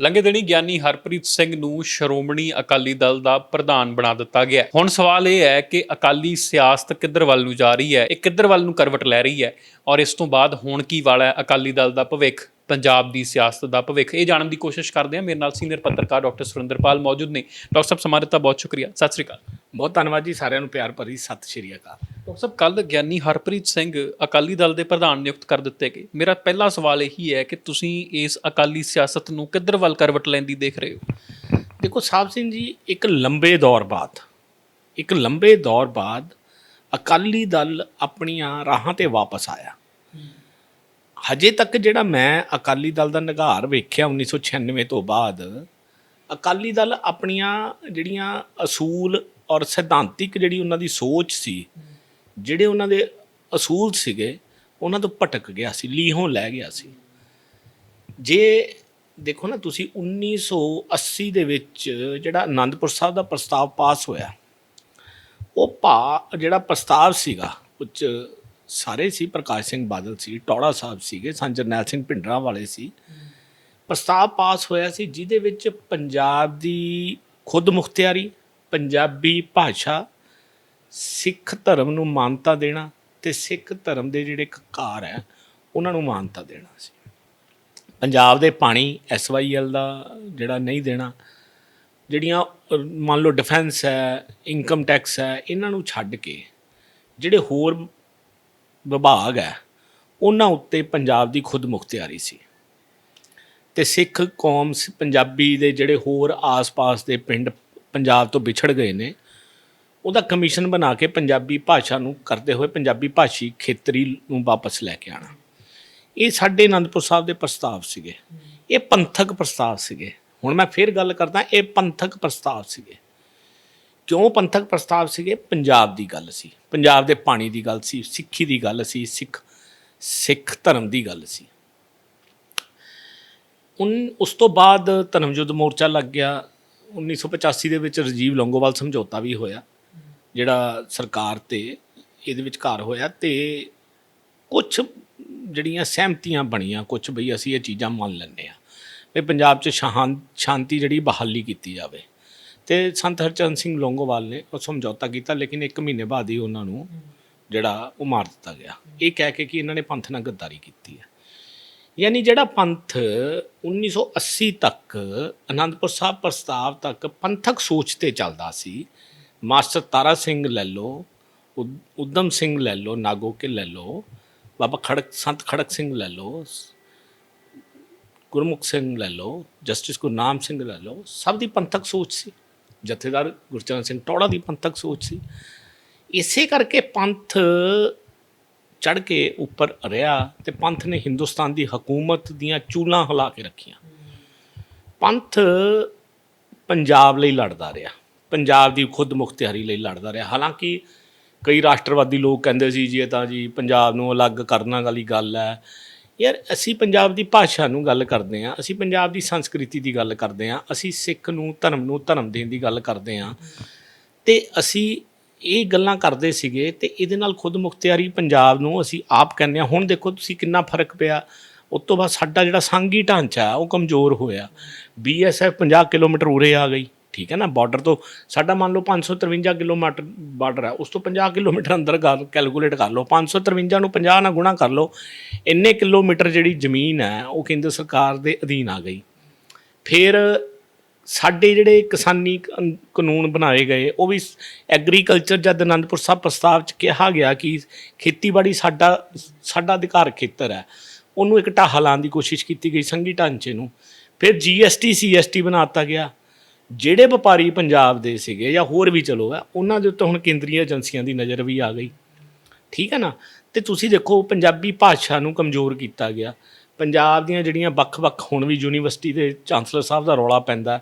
ਲੰਘੇ ਦਿਨੀ ਗਿਆਨੀ ਹਰਪ੍ਰੀਤ ਸਿੰਘ ਨੂੰ ਸ਼੍ਰੋਮਣੀ ਅਕਾਲੀ ਦਲ ਦਾ ਪ੍ਰਧਾਨ ਬਣਾ ਦਿੱਤਾ ਗਿਆ ਹੈ। ਹੁਣ ਸਵਾਲ ਇਹ ਹੈ ਕਿ ਅਕਾਲੀ ਸਿਆਸਤ ਕਿੱਧਰ ਵੱਲ ਨੂੰ ਜਾ ਰਹੀ ਹੈ? ਇਹ ਕਿੱਧਰ ਵੱਲ ਨੂੰ ਕਰਵਟ ਲੈ ਰਹੀ ਹੈ? ਔਰ ਇਸ ਤੋਂ ਬਾਅਦ ਹੋਣ ਕੀ ਵਾਲਾ ਹੈ ਅਕਾਲੀ ਦਲ ਦਾ ਭਵਿੱਖ? ਪੰਜਾਬ ਦੀ ਸਿਆਸਤ ਦਾ ਭਵਿੱਖ। ਇਹ ਜਾਣਨ ਦੀ ਕੋਸ਼ਿਸ਼ ਕਰਦੇ ਹਾਂ। ਮੇਰੇ ਨਾਲ ਸੀਨੀਅਰ ਪੱਤਰਕਾਰ ਡਾਕਟਰ ਸੁਰਿੰਦਰਪਾਲ ਮੌਜੂਦ ਨੇ। ਡਾਕਟਰ ਸਾਹਿਬ ਸਮਾਂ ਦਿੱਤਾ ਬਹੁਤ ਸ਼ੁਕਰੀਆ। ਸਤਿ ਸ੍ਰੀ ਅਕਾਲ। ਬਹੁਤ ਧੰਨਵਾਦ ਜੀ ਸਾਰਿਆਂ ਨੂੰ। ਪਿਆਰ ਭਰੀ ਸਤਿ ਸ਼੍ਰੀ ਅਕਾਲ। ਡਾਕਟਰ ਸਾਹਿਬ ਕੱਲ ਗਿਆਨੀ ਹਰਪ੍ਰੀਤ ਸਿੰਘ ਅਕਾਲੀ ਦਲ ਦੇ ਪ੍ਰਧਾਨ ਨਿਯੁਕਤ ਕਰ ਦਿੱਤੇ ਗਏ। ਮੇਰਾ ਪਹਿਲਾ ਸਵਾਲ ਇਹੀ ਹੈ ਕਿ ਤੁਸੀਂ ਇਸ ਅਕਾਲੀ ਸਿਆਸਤ ਨੂੰ ਕਿੱਧਰ ਵੱਲ ਕਰਵਟ ਲੈਂਦੀ ਦੇਖ ਰਹੇ ਹੋ? ਦੇਖੋ ਸਾਹਿਬ ਸਿੰਘ ਜੀ ਇੱਕ ਲੰਬੇ ਦੌਰ ਬਾਅਦ ਇੱਕ ਲੰਬੇ ਦੌਰ ਬਾਅਦ ਅਕਾਲੀ ਦਲ ਆਪਣੀਆਂ ਰਾਹਾਂ ਤੇ ਵਾਪਸ ਆਇਆ। ਹਜੇ ਤੱਕ ਜਿਹੜਾ ਮੈਂ ਅਕਾਲੀ ਦਲ ਦਾ ਨਿਗਾਰ ਵੇਖਿਆ 1996 ਤੋਂ ਬਾਅਦ, ਅਕਾਲੀ ਦਲ ਆਪਣੀਆਂ ਜਿਹੜੀਆਂ ਅਸੂਲ ਔਰ ਸਿਧਾਂਤਿਕ ਜਿਹੜੀ ਉਹਨਾਂ ਦੀ ਸੋਚ ਸੀ, ਜਿਹੜੇ ਉਹਨਾਂ ਦੇ ਅਸੂਲ ਸੀਗੇ, ਉਹਨਾਂ ਤੋਂ ਭਟਕ ਗਿਆ ਸੀ, ਲੀਹੋਂ ਲੈ ਗਿਆ ਸੀ। ਜੇ ਦੇਖੋ ਨਾ, ਤੁਸੀਂ 1980 ਦੇ ਵਿੱਚ ਜਿਹੜਾ ਆਨੰਦਪੁਰ ਸਾਹਿਬ ਦਾ ਪ੍ਰਸਤਾਵ ਪਾਸ ਹੋਇਆ, ਉਹ ਭਾ, ਜਿਹੜਾ ਪ੍ਰਸਤਾਵ ਸੀਗਾ, ਉੱਚ ਸਾਰੇ ਸੀ, ਪ੍ਰਕਾਸ਼ ਸਿੰਘ ਬਾਦਲ ਸੀ, ਟੌੜਾ ਸਾਹਿਬ ਸੀਗੇ ਸੰਤ ਜਰਨੈਲ ਸਿੰਘ ਭਿੰਡਰਾਂ ਵਾਲੇ ਸੀ। ਪ੍ਰਸਤਾਵ ਪਾਸ ਹੋਇਆ ਸੀ, ਜਿਹਦੇ ਵਿੱਚ ਪੰਜਾਬ ਦੀ ਖੁਦ ਮੁਖਤਿਆਰੀ, ਪੰਜਾਬੀ ਭਾਸ਼ਾ, ਸਿੱਖ ਧਰਮ ਨੂੰ ਮਾਨਤਾ ਦੇਣਾ ਤੇ ਸਿੱਖ ਧਰਮ ਦੇ ਜਿਹੜੇ ਕਕਾਰ ਹੈ, ਉਹਨਾਂ ਨੂੰ ਮਾਨਤਾ ਦੇਣਾ ਸੀ। ਪੰਜਾਬ ਦੇ ਪਾਣੀ ਐਸਵਾਈਐਲ ਦਾ ਜਿਹੜਾ ਨਹੀਂ ਦੇਣਾ, ਜਿਹੜੀਆਂ ਮੰਨ ਲਓ ਡਿਫੈਂਸ ਹੈ ਇਨਕਮ ਟੈਕਸ ਹੈ, ਇਹਨਾਂ ਨੂੰ ਛੱਡ ਕੇ, ਜਿਹੜੇ ਹੋਰ ਵਿਭਾਗ ਹੈ, ਉਹਨਾਂ ਉੱਤੇ ਪੰਜਾਬ ਦੀ ਖੁਦ ਮੁਖਤਿਆਰੀ ਸੀ। ਤੇ ਸਿੱਖ ਕੌਮ ਸ- ਪੰਜਾਬੀ ਦੇ ਜਿਹੜੇ ਹੋਰ ਆਸ-ਪਾਸ ਦੇ ਪਿੰਡ ਪੰਜਾਬ ਤੋਂ ਵਿਛੜ ਗਏ ਨੇ, ਉਹਦਾ ਕਮਿਸ਼ਨ ਬਣਾ ਕੇ ਪੰਜਾਬੀ ਭਾਸ਼ਾ ਨੂੰ ਕਰਦੇ ਹੋਏ ਪੰਜਾਬੀ ਭਾਸ਼ੀ ਖੇਤਰੀ ਨੂੰ ਵਾਪਸ ਲੈ ਕੇ ਆਣਾ ਇਹ ਸਾਡੇ ਅਨੰਦਪੁਰ ਸਾਹਿਬ ਦੇ ਪ੍ਰਸਤਾਵ ਸੀਗੇ। ਇਹ ਪੰਥਕ ਪ੍ਰਸਤਾਵ ਸੀਗੇ। ਹੁਣ ਮੈਂ ਫੇਰ ਗੱਲ ਕਰਦਾ, ਇਹ ਪੰਥਕ ਪ੍ਰਸਤਾਵ ਸੀਗੇ। ਕਿਉਂ ਪੰਥਕ ਪ੍ਰਸਤਾਵ ਸੀਗੇ? ਪੰਜਾਬ ਦੀ ਗੱਲ ਸੀ। ਪੰਜਾਬ ਦੇ ਪਾਣੀ ਦੀ ਗੱਲ ਸੀ, ਸਿੱਖੀ ਦੀ ਗੱਲ ਸੀ, ਸਿੱਖ ਸਿੱਖ ਧਰਮ ਦੀ ਗੱਲ ਸੀ। ਉਨ, ਉਸ ਤੋਂ ਬਾਅਦ ਧਰਮ ਯੁੱਧ ਮੋਰਚਾ ਲੱਗ ਗਿਆ। 1985 ਦੇ ਵਿੱਚ ਰਜੀਵ ਲੌਂਗੋਵਾਲ ਸਮਝੌਤਾ ਵੀ ਹੋਇਆ, ਜਿਹੜਾ ਸਰਕਾਰ ਤੇ ਇਹਦੇ ਵਿੱਚ ਘਰ ਹੋਇਆ ਤੇ ਕੁਝ ਜਿਹੜੀਆਂ ਸਹਿਮਤੀਆਂ ਬਣੀਆਂ ਕੁਝ ਬਈ ਅਸੀਂ ਇਹ ਚੀਜ਼ਾਂ ਮੰਨ ਲੈਂਦੇ ਆ ਵੀ ਪੰਜਾਬ 'ਚ ਸ਼ਾਂ- ਸ਼ਾਂਤੀ ਜਿਹੜੀ ਬਹਾਲੀ ਕੀਤੀ ਜਾਵੇ। ਤੇ ਸੰਤ ਹਰਚਰਨ ਸਿੰਘ ਲੋਂਗੋਵਾਲ ਨੇ ਉਹ ਸਮਝੌਤਾ ਕੀਤਾ, ਲੇਕਿਨ 1 ਮਹੀਨੇ ਬਾਅਦ ਹੀ ਉਹਨਾਂ ਨੂੰ ਜਿਹੜਾ ਉਹ ਮਾਰ ਦਿੱਤਾ ਗਿਆ। ਇਹ ਕਹਿ ਕੇ ਕਿ ਇਹਨਾਂ ਨੇ ਪੰਥ ਨਾਲ ਗੱਦਾਰੀ ਕੀਤੀ ਹੈ। ਯਾਨੀ ਜਿਹੜਾ ਪੰਥ 1980 ਤੱਕ, ਅਨੰਦਪੁਰ ਸਾਹਿਬ ਪ੍ਰਸਤਾਵ ਤੱਕ ਪੰਥਕ ਸੋਚ ਤੇ ਚੱਲਦਾ ਸੀ, ਮਾਸਟਰ ਤਾਰਾ ਸਿੰਘ ਲੈ ਲਓ, ਉਦ- ਉਦਮ ਸਿੰਘ ਲੈ ਲਓ, ਨਾਗੋ ਕੇ ਲੈ ਲਓ, ਬਾਬਾ ਖੜਕ, ਸੰਤ ਖੜਕ ਸਿੰਘ ਲੈ ਲਓ ਗੁਰਮੁਖ ਸਿੰਘ ਲੈ ਲਓ, ਜਸਟਿਸ ਗੁਰਨਾਮ ਸਿੰਘ ਲੈ ਲਓ, ਸਭ ਦੀ ਪੰਥਕ ਸੋਚ ਸੀ। ਜਥੇਦਾਰ ਗੁਰਚਰਨ ਸਿੰਘ ਟੌੜਾ ਦੀ ਪੰਥਕ ਸੋਚ ਸੀ। ਇਸੇ ਕਰਕੇ ਪੰਥ ਚੜ ਕੇ ਉੱਪਰ ਰਿਹਾ ਤੇ ਪੰਥ ਨੇ ਹਿੰਦੁਸਤਾਨ ਦੀ ਹਕੂਮਤ ਦੀਆਂ ਚੂਲਾਂ ਹਿਲਾ ਕੇ ਰੱਖੀਆਂ। ਪੰਥ ਪੰਜਾਬ ਲਈ ਲੜਦਾ ਰਿਹਾ। ਪੰਜਾਬ ਦੀ ਖੁਦ ਮੁਖਤਿਆਰੀ ਲਈ ਲੜਦਾ ਰਿਹਾ। ਹਾਲਾਂਕਿ ਕਈ ਰਾਸ਼ਟਰਵਾਦੀ ਲੋਕ ਕਹਿੰਦੇ ਸੀ ਜੀ, ਇਹ ਤਾਂ ਜੀ ਪੰਜਾਬ ਨੂੰ ਅਲੱਗ ਕਰਨ ਵਾਲੀ ਗੱਲ ਹੈ। ਯਾਰ ਅਸੀਂ ਪੰਜਾਬ ਦੀ ਭਾਸ਼ਾ ਨੂੰ ਗੱਲ ਕਰਦੇ ਹਾਂ, ਅਸੀਂ ਪੰਜਾਬ ਦੀ ਸੰਸਕ੍ਰਿਤੀ ਦੀ ਗੱਲ ਕਰਦੇ ਹਾਂ, ਅਸੀਂ ਸਿੱਖ ਨੂੰ, ਧਰਮ ਨੂੰ, ਧਰਮ ਦੇਣ ਦੀ ਗੱਲ ਕਰਦੇ ਹਾਂ। ਤੇ ਅਸੀਂ ਇਹ ਗੱਲਾਂ ਕਰਦੇ ਸੀਗੇ ਤੇ ਇਹਦੇ ਨਾਲ ਖੁਦ ਮੁਖਤਿਆਰੀ ਪੰਜਾਬ ਨੂੰ ਅਸੀਂ ਆਪ ਕਹਿੰਦੇ ਹਾਂ। ਹੁਣ ਦੇਖੋ ਤੁਸੀਂ ਕਿੰਨਾ ਫ਼ਰਕ ਪਿਆ। ਉਸ ਤੋਂ ਬਾਅਦ ਸਾਡਾ ਜਿਹੜਾ ਸੰਘੀ ਢਾਂਚਾ, ਉਹ ਕਮਜ਼ੋਰ ਹੋਇਆ। ਬੀਐਸਐਫ 50 ਕਿਲੋਮੀਟਰ ਉਰੇ ਆ ਗਈ। ਠੀਕ ਹੈ ਨਾ ਬਾਰਡਰ ਤੋਂ ਸਾਡਾ ਮੰਨ ਲਓ 553 ਕਿਲੋਮੀਟਰ ਬਾਰਡਰ ਹੈ, ਉਸ ਤੋਂ 50 ਕਿਲੋਮੀਟਰ ਅੰਦਰ ਗੱਲ ਕੈਲਕੂਲੇਟ ਕਰ ਲਓ 553 ਨੂੰ 50 ਨਾਲ ਗੁਣਾ ਕਰ ਲਓ, ਇੰਨੇ ਕਿਲੋਮੀਟਰ ਜਿਹੜੀ ਜ਼ਮੀਨ ਹੈ, ਉਹ ਕੇਂਦਰ ਸਰਕਾਰ ਦੇ ਅਧੀਨ ਆ ਗਈ। ਫਿਰ ਸਾਡੇ ਜਿਹੜੇ ਕਿਸਾਨੀ ਕਾਨੂੰਨ ਬਣਾਏ ਗਏ, ਉਹ ਵੀ ਐਗਰੀਕਲਚਰ ਜਦ ਅਨੰਦਪੁਰ ਸਾਹਿਬ ਪ੍ਰਸਤਾਵ ਚ ਕਿਹਾ ਗਿਆ ਕਿ ਖੇਤੀਬਾੜੀ ਸਾਡਾ ਸਾਡਾ ਅਧਿਕਾਰ ਖੇਤਰ ਹੈ, ਉਹਨੂੰ ਇੱਕ ਢਾਹ ਲਾਉਣ ਦੀ ਕੋਸ਼ਿਸ਼ ਕੀਤੀ ਗਈ ਸੰਘੀ ਢਾਂਚੇ ਨੂੰ। ਫਿਰ ਜੀਐਸਟੀ ਸੀਐਸਟੀ ਬਣਾਤਾ ਗਿਆ। ਜਿਹੜੇ ਵਪਾਰੀ ਪੰਜਾਬ ਦੇ ਸੀਗੇ ਜਾਂ ਹੋਰ ਵੀ ਚਲੋ ਆ, ਉਹਨਾਂ ਦੇ ਉੱਤੇ ਹੁਣ ਕੇਂਦਰੀ ਏਜੰਸੀਆਂ ਦੀ ਨਜ਼ਰ ਵੀ ਆ ਗਈ। ਠੀਕ ਹੈ ਨਾ? ਤੇ ਤੁਸੀਂ ਦੇਖੋ, ਪੰਜਾਬੀ ਭਾਸ਼ਾ ਨੂੰ ਕਮਜ਼ੋਰ ਕੀਤਾ ਗਿਆ। ਪੰਜਾਬ ਦੀਆਂ ਜਿਹੜੀਆਂ ਵੱਖ-ਵੱਖ ਹੁਣ ਵੀ ਯੂਨੀਵਰਸਿਟੀ ਦੇ ਚਾਂਸਲਰ ਸਾਹਿਬ ਦਾ ਰੌਲਾ ਪੈਂਦਾ।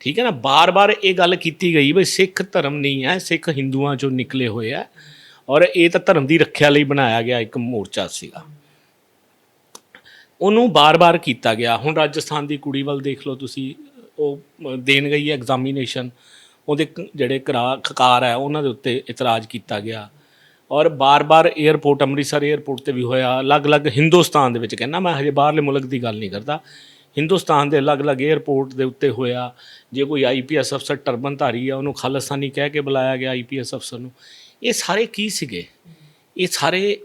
ਠੀਕ ਹੈ ਨਾ? ਬਾਰ-ਬਾਰ ਇਹ ਗੱਲ ਕੀਤੀ ਗਈ ਵੀ ਸਿੱਖ ਧਰਮ ਨਹੀਂ ਹੈ, ਸਿੱਖ ਹਿੰਦੂਆਂ ਚੋਂ ਨਿਕਲੇ ਹੋਏ ਆ ਔਰ ਇਹ ਤਾਂ ਧਰਮ ਦੀ ਰੱਖਿਆ ਲਈ ਬਣਾਇਆ ਗਿਆ ਇੱਕ ਮੋਰਚਾ ਸੀਗਾ। ਉਹਨੂੰ ਬਾਰ-ਬਾਰ ਕੀਤਾ ਗਿਆ। ਹੁਣ ਰਾਜਸਥਾਨ ਦੀ ਕੁੜੀ ਵੱਲ ਦੇਖ ਲਓ ਤੁਸੀਂ। ਉਹ ਦੇਣ ਗਈ ਹੈ ਐਗਜ਼ਾਮੀਨੇਸ਼ਨ ਉਹਦੇ ਜਿਹੜੇ ਕਰਾ, ਖਕਾਰ ਹੈ, ਉਹਨਾਂ ਦੇ ਉੱਤੇ ਇਤਰਾਜ਼ ਕੀਤਾ ਗਿਆ। ਔਰ ਬਾਰ-ਬਾਰ 에어ਪੋਰਟ ਅੰਮ੍ਰਿਤਸਰ 에어ਪੋਰਟ ਤੇ ਵੀ ਹੋਇਆ। ਅਲੱਗ-ਅਲੱਗ ਹਿੰਦੁਸਤਾਨ ਦੇ ਵਿੱਚ ਕਹਿੰਦਾ, ਮੈਂ ਹਜੇ ਬਾਹਰਲੇ ਮੁਲਕ ਦੀ ਗੱਲ ਨਹੀਂ ਕਰਦਾ। ਹਿੰਦੁਸਤਾਨ ਦੇ ਅਲੱਗ-ਅਲੱਗ 에어ਪੋਰਟ ਦੇ ਉੱਤੇ ਹੋਇਆ। ਜੇ ਕੋਈ ਆਈਪੀਐਸ ਅਫਸਰ ਟਰਬਨ ਧਾਰੀ ਆ ਉਹਨੂੰ ਖਾਲਸਤਾਨੀ ਕਹਿ ਕੇ ਬੁਲਾਇਆ ਗਿਆ ਆਈਪੀਐਸ ਅਫਸਰ ਨੂੰ। ਇਹ ਸਾਰੇ ਕੀ ਸੀਗੇ? ਇਹ ਸਾਰੇ,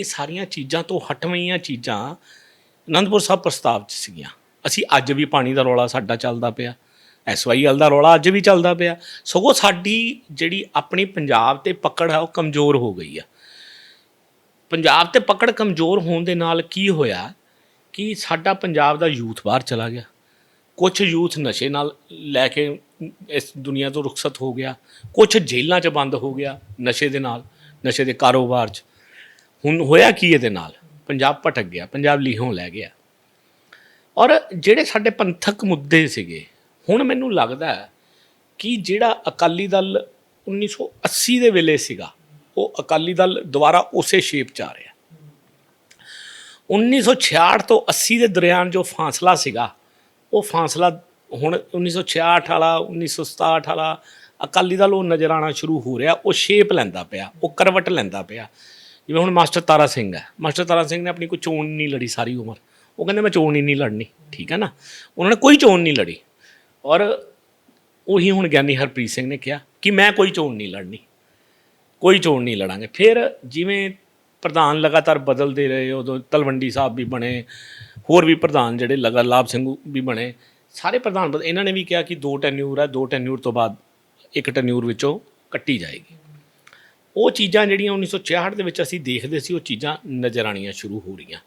ਇਹ ਸਾਰੀਆਂ ਚੀਜ਼ਾਂ ਤੋਂ ਹਟਵਈਆਂ ਚੀਜ਼ਾਂ ਅਨੰਦਪੁਰ ਸਾਹਿਬ ਪ੍ਰਸਤਾਵ 'ਚ ਸੀਗੀਆਂ। ਅਸੀਂ ਅੱਜ ਵੀ ਪਾਣੀ ਦਾ ਰੌਲਾ ਸਾਡਾ ਚੱਲਦਾ ਪਿਆ ਐਸਵਾਈਐਲ ਦਾ ਰੌਲਾ ਅੱਜ ਵੀ ਚੱਲਦਾ ਪਿਆ। ਸਗੋਂ ਸਾਡੀ ਜਿਹੜੀ ਆਪਣੀ ਪੰਜਾਬ ਤੇ ਪਕੜ ਹੈ ਉਹ ਕਮਜ਼ੋਰ ਹੋ ਗਈ ਆ। ਪੰਜਾਬ ਤੇ ਪਕੜ ਕਮਜ਼ੋਰ ਹੋਣ ਦੇ ਨਾਲ ਕੀ ਹੋਇਆ ਕਿ ਸਾਡਾ ਪੰਜਾਬ ਦਾ ਯੂਥ ਬਾਹਰ ਚਲਾ ਗਿਆ। ਕੁਝ ਯੂਥ ਨਸ਼ੇ ਨਾਲ ਲੈ ਕੇ ਇਸ ਦੁਨੀਆ ਤੋਂ ਰੁਖਸਤ ਹੋ ਗਿਆ। ਕੁਝ ਜੇਲ੍ਹਾਂ 'ਚ ਬੰਦ ਹੋ ਗਿਆ ਨਸ਼ੇ ਦੇ ਨਾਲ, ਨਸ਼ੇ ਦੇ ਕਾਰੋਬਾਰ 'ਚ। ਹੁਣ ਹੋਇਆ ਕੀ ਇਹਦੇ ਨਾਲ? ਪੰਜਾਬ ਭਟਕ ਗਿਆ, ਪੰਜਾਬ ਲੀਹੋਂ ਲੈ ਗਿਆ। ਔਰ ਜਿਹੜੇ ਸਾਡੇ ਪੰਥਕ ਮੁੱਦੇ ਸੀਗੇ, ਹੁਣ ਮੈਨੂੰ ਲੱਗਦਾ ਕਿ ਜਿਹੜਾ ਅਕਾਲੀ ਦਲ 1980 ਦੇ ਵੇਲੇ ਸੀਗਾ, ਉਹ ਅਕਾਲੀ ਦਲ ਦੁਬਾਰਾ ਉਸੇ ਸ਼ੇਪ 'ਚ ਆ ਰਿਹਾ। 1966 ਤੋਂ 80 ਦੇ ਦਰਿਆਨ ਜੋ ਫਾਸਲਾ ਸੀਗਾ, ਉਹ ਫਾਸਲਾ ਹੁਣ 1966 ਵਾਲਾ 1967 ਵਾਲਾ ਅਕਾਲੀ ਦਲ ਉਹ ਨਜ਼ਰ ਆਣਾ ਸ਼ੁਰੂ ਹੋ ਰਿਹਾ, ਉਹ ਸ਼ੇਪ ਲੈਂਦਾ ਪਿਆ, ਉਹ ਕਰਵਟ ਲੈਂਦਾ ਪਿਆ। ਜਿਵੇਂ ਹੁਣ ਮਾਸਟਰ ਤਾਰਾ ਸਿੰਘ ਹੈ, ਮਾਸਟਰ ਤਾਰਾ ਸਿੰਘ ਨੇ ਆਪਣੀ ਕੋਈ ਚੋਣ ਨਹੀਂ ਲੜੀ ਸਾਰੀ ਉਮਰ। ਉਹ ਕਹਿੰਦੇ ਮੈਂ ਚੋਣ ਹੀ ਨਹੀਂ ਲੜਨੀ, ਠੀਕ ਹੈ ਨਾ? ਉਹਨਾਂ ਨੇ ਕੋਈ ਚੋਣ ਨਹੀਂ ਲੜੀ। ਔਰ ਉਹੀ ਹੁਣ ਗਿਆਨੀ ਹਰਪ੍ਰੀਤ ਸਿੰਘ ਨੇ ਕਿਹਾ ਕਿ ਮੈਂ ਕੋਈ ਚੋਣ ਨਹੀਂ ਲੜਨੀ, ਕੋਈ ਚੋਣ ਨਹੀਂ ਲੜਾਂਗੇ। ਫਿਰ ਜਿਵੇਂ ਪ੍ਰਧਾਨ ਲਗਾਤਾਰ ਬਦਲਦੇ ਰਹੇ, ਉਦੋਂ ਤਲਵੰਡੀ ਸਾਹਿਬ ਵੀ ਬਣੇ, ਹੋਰ ਵੀ ਪ੍ਰਧਾਨ ਜਿਹੜੇ ਲਗਾ ਲਾਭ ਸਿੰਘ ਵੀ ਬਣੇ, ਸਾਰੇ ਪ੍ਰਧਾਨ ਬਦ- ਇਹਨਾਂ ਨੇ ਵੀ ਕਿਹਾ ਕਿ ਦੋ ਟੈਨਿਊਰ ਹੈ ਦੋ ਟੈਨਿਊਰ ਤੋਂ ਬਾਅਦ ਇੱਕ ਟੈਨਿਊਰ ਵਿੱਚੋਂ ਕੱਟੀ ਜਾਏਗੀ। ਉਹ ਚੀਜ਼ਾਂ ਜਿਹੜੀਆਂ 1966 ਦੇ ਵਿੱਚ ਅਸੀਂ ਦੇਖਦੇ ਸੀ, ਉਹ ਚੀਜ਼ਾਂ ਨਜ਼ਰ ਆਣੀਆਂ ਸ਼ੁਰੂ ਹੋ ਰਹੀਆਂ।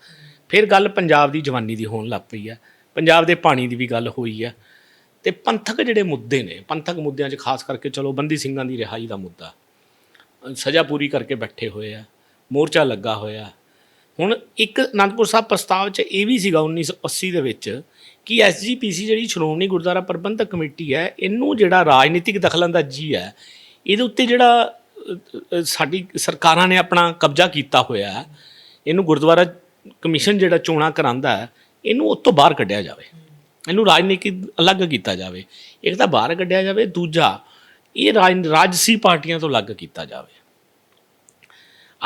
ਫਿਰ ਗੱਲ ਪੰਜਾਬ ਦੀ ਜਵਾਨੀ ਦੀ ਹੋਣ ਲੱਗ ਪਈ ਹੈ ਪੰਜਾਬ ਦੇ ਪਾਣੀ ਦੀ ਵੀ ਗੱਲ ਹੋਈ ਹੈ ਤੇ ਪੰਥਕ ਜਿਹੜੇ ਮੁੱਦੇ ਨੇ, ਪੰਥਕ ਮੁੱਦਿਆਂ 'ਚ ਖਾਸ ਕਰਕੇ ਚਲੋ ਬੰਦੀ ਸਿੰਘਾਂ ਦੀ ਰਿਹਾਈ ਦਾ ਮੁੱਦਾ। ਸਜ਼ਾ ਪੂਰੀ ਕਰਕੇ ਬੈਠੇ ਹੋਏ ਆ, ਮੋਰਚਾ ਲੱਗਾ ਹੋਇਆ। ਹੁਣ ਇੱਕ ਅਨੰਦਪੁਰ ਸਾਹਿਬ ਪ੍ਰਸਤਾਵ 'ਚ ਇਹ ਵੀ ਸੀਗਾ 1980 ਦੇ ਵਿੱਚ ਕਿ ਐਸਜੀਪੀਸੀ ਜਿਹੜੀ ਸ਼੍ਰੋਮਣੀ ਗੁਰਦੁਆਰਾ ਪ੍ਰਬੰਧਕ ਕਮੇਟੀ ਹੈ, ਇਹਨੂੰ ਜਿਹੜਾ ਰਾਜਨੀਤਿਕ ਦਖਲਅੰਦਾਜ਼ੀ ਹੈ, ਇਹਦੇ ਉੱਤੇ ਜਿਹੜਾ ਸਾਡੀ ਸਰਕਾਰਾਂ ਨੇ ਆਪਣਾ ਕਬਜ਼ਾ ਕੀਤਾ ਹੋਇਆ, ਇਹਨੂੰ ਗੁਰਦੁਆਰਾ ਕਮਿਸ਼ਨ ਜਿਹੜਾ ਚੋਣਾਂ ਕਰਾਂਦਾ ਇਹਨੂੰ ਉਸ ਤੋਂ ਬਾਹਰ ਕੱਢਿਆ ਜਾਵੇ। ਇਹਨੂੰ ਰਾਜਨੀਤੀ ਅਲੱਗ ਕੀਤਾ ਜਾਵੇ। ਇੱਕ ਤਾਂ ਬਾਹਰ ਕੱਢਿਆ ਜਾਵੇ, ਦੂਜਾ ਇਹ ਰਾਜ, ਰਾਜਸੀ ਪਾਰਟੀਆਂ ਤੋਂ ਅਲੱਗ ਕੀਤਾ ਜਾਵੇ।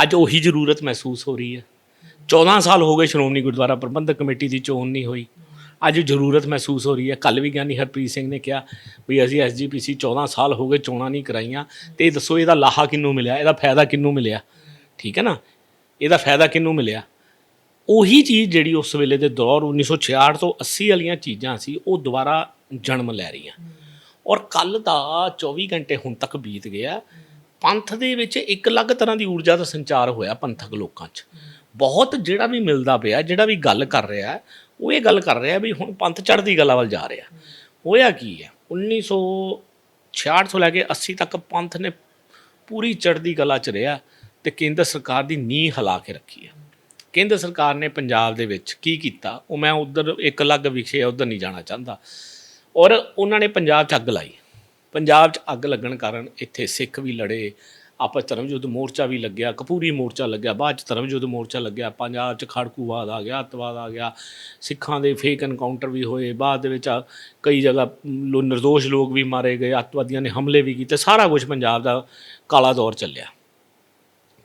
ਅੱਜ ਉਹੀ ਜ਼ਰੂਰਤ ਮਹਿਸੂਸ ਹੋ ਰਹੀ ਹੈ। 14 ਸਾਲ ਹੋ ਗਏ ਸ਼੍ਰੋਮਣੀ ਗੁਰਦੁਆਰਾ ਪ੍ਰਬੰਧਕ ਕਮੇਟੀ ਦੀ ਚੋਣ ਨਹੀਂ ਹੋਈ। ਅੱਜ ਜ਼ਰੂਰਤ ਮਹਿਸੂਸ ਹੋ ਰਹੀ ਹੈ। ਕੱਲ ਵੀ ਗਿਆਨੀ ਹਰਪ੍ਰੀਤ ਸਿੰਘ ਨੇ ਕਿਹਾ ਵੀ ਅਸੀਂ ਐਸਜੀਪੀਸੀ 14 ਸਾਲ ਹੋ ਗਏ ਚੋਣਾਂ ਨਹੀਂ ਕਰਾਈਆਂ ਤੇ ਇਹ ਦੱਸੋ ਇਹਦਾ ਲਾਹਾ ਕਿੰਨੂੰ ਮਿਲਿਆ, ਇਹਦਾ ਫਾਇਦਾ ਕਿੰਨੂੰ ਮਿਲਿਆ? ਠੀਕ ਹੈ ਨਾ? ਇਹਦਾ ਫਾਇਦਾ ਕਿੰਨੂੰ ਮਿਲਿਆ? ਉਹੀ ਚੀਜ਼ ਜਿਹੜੀ ਉਸ ਵੇਲੇ ਦੇ ਦੌਰ 1966 ਤੋਂ 80 ਵਾਲੀਆਂ ਚੀਜ਼ਾਂ ਸੀ, ਉਹ ਦੁਬਾਰਾ ਜਨਮ ਲੈ ਰਹੀਆਂ। ਔਰ ਕੱਲ ਦਾ 24 ਘੰਟੇ ਹੁਣ ਤੱਕ ਬੀਤ ਗਿਆ, ਪੰਥ ਦੇ ਵਿੱਚ ਇੱਕ ਅਲੱਗ ਤਰ੍ਹਾਂ ਦੀ ਊਰਜਾ ਦਾ ਸੰਚਾਰ ਹੋਇਆ ਪੰਥਕ ਲੋਕਾਂ 'ਚ। ਬਹੁਤ ਜਿਹੜਾ ਵੀ ਮਿਲਦਾ ਪਿਆ, ਜਿਹੜਾ ਵੀ ਗੱਲ ਕਰ ਰਿਹਾ, ਉਹ ਇਹ ਗੱਲ ਕਰ ਰਿਹਾ ਵੀ ਹੁਣ ਪੰਥ ਚੜ੍ਹਦੀ ਕਲਾ ਵੱਲ ਜਾ ਰਿਹਾ। ਹੋਇਆ ਕੀ ਹੈ? 1966 ਤੋਂ ਲੈ ਕੇ 80 ਤੱਕ ਪੰਥ ਨੇ ਪੂਰੀ ਚੜ੍ਹਦੀ ਕਲਾ 'ਚ ਰਿਹਾ ਤੇ ਕੇਂਦਰ ਸਰਕਾਰ ਦੀ ਨੀਂਹ ਹਿਲਾ ਕੇ ਰੱਖੀ ਹੈ। ਕੇਂਦਰ ਸਰਕਾਰ ਨੇ ਪੰਜਾਬ ਦੇ ਵਿੱਚ ਕੀ ਕੀਤਾ? ਉਹ ਮੈਂ ਉਧਰ ਇੱਕ ਅਲੱਗ ਵਿਸ਼ੇ ਆ, ਉਧਰ ਨਹੀਂ ਜਾਣਾ ਚਾਹੁੰਦਾ। ਔਰ ਉਹਨਾਂ ਨੇ ਪੰਜਾਬ 'ਚ ਅੱਗ ਲਾਈ। ਪੰਜਾਬ 'ਚ ਅੱਗ ਲੱਗਣ ਕਾਰਨ ਇੱਥੇ ਸਿੱਖ ਵੀ ਲੜੇ, ਆਪਸ ਧਰਮਯੁੱਧ ਮੋਰਚਾ ਵੀ ਲੱਗਿਆ, ਕਪੂਰੀ ਮੋਰਚਾ ਲੱਗਿਆ, ਬਾਅਦ 'ਚ ਧਰਮਯੁੱਧ ਮੋਰਚਾ ਲੱਗਿਆ, ਪੰਜਾਬ 'ਚ ਖੜਕੂਵਾਦ ਆ ਗਿਆ, ਅੱਤਵਾਦ ਆ ਗਿਆ, ਸਿੱਖਾਂ ਦੇ ਫੇਕ ਐਨਕਾਊਂਟਰ ਵੀ ਹੋਏ, ਬਾਅਦ ਦੇ ਵਿੱਚ ਕਈ ਜਗ੍ਹਾ ਲੋ ਨਿਰਦੋਸ਼ ਲੋਕ ਵੀ ਮਾਰੇ ਗਏ, ਅੱਤਵਾਦੀਆਂ ਨੇ ਹਮਲੇ ਵੀ ਕੀਤੇ, ਸਾਰਾ ਕੁਝ ਪੰਜਾਬ ਦਾ ਕਾਲਾ ਦੌਰ ਚੱਲਿਆ।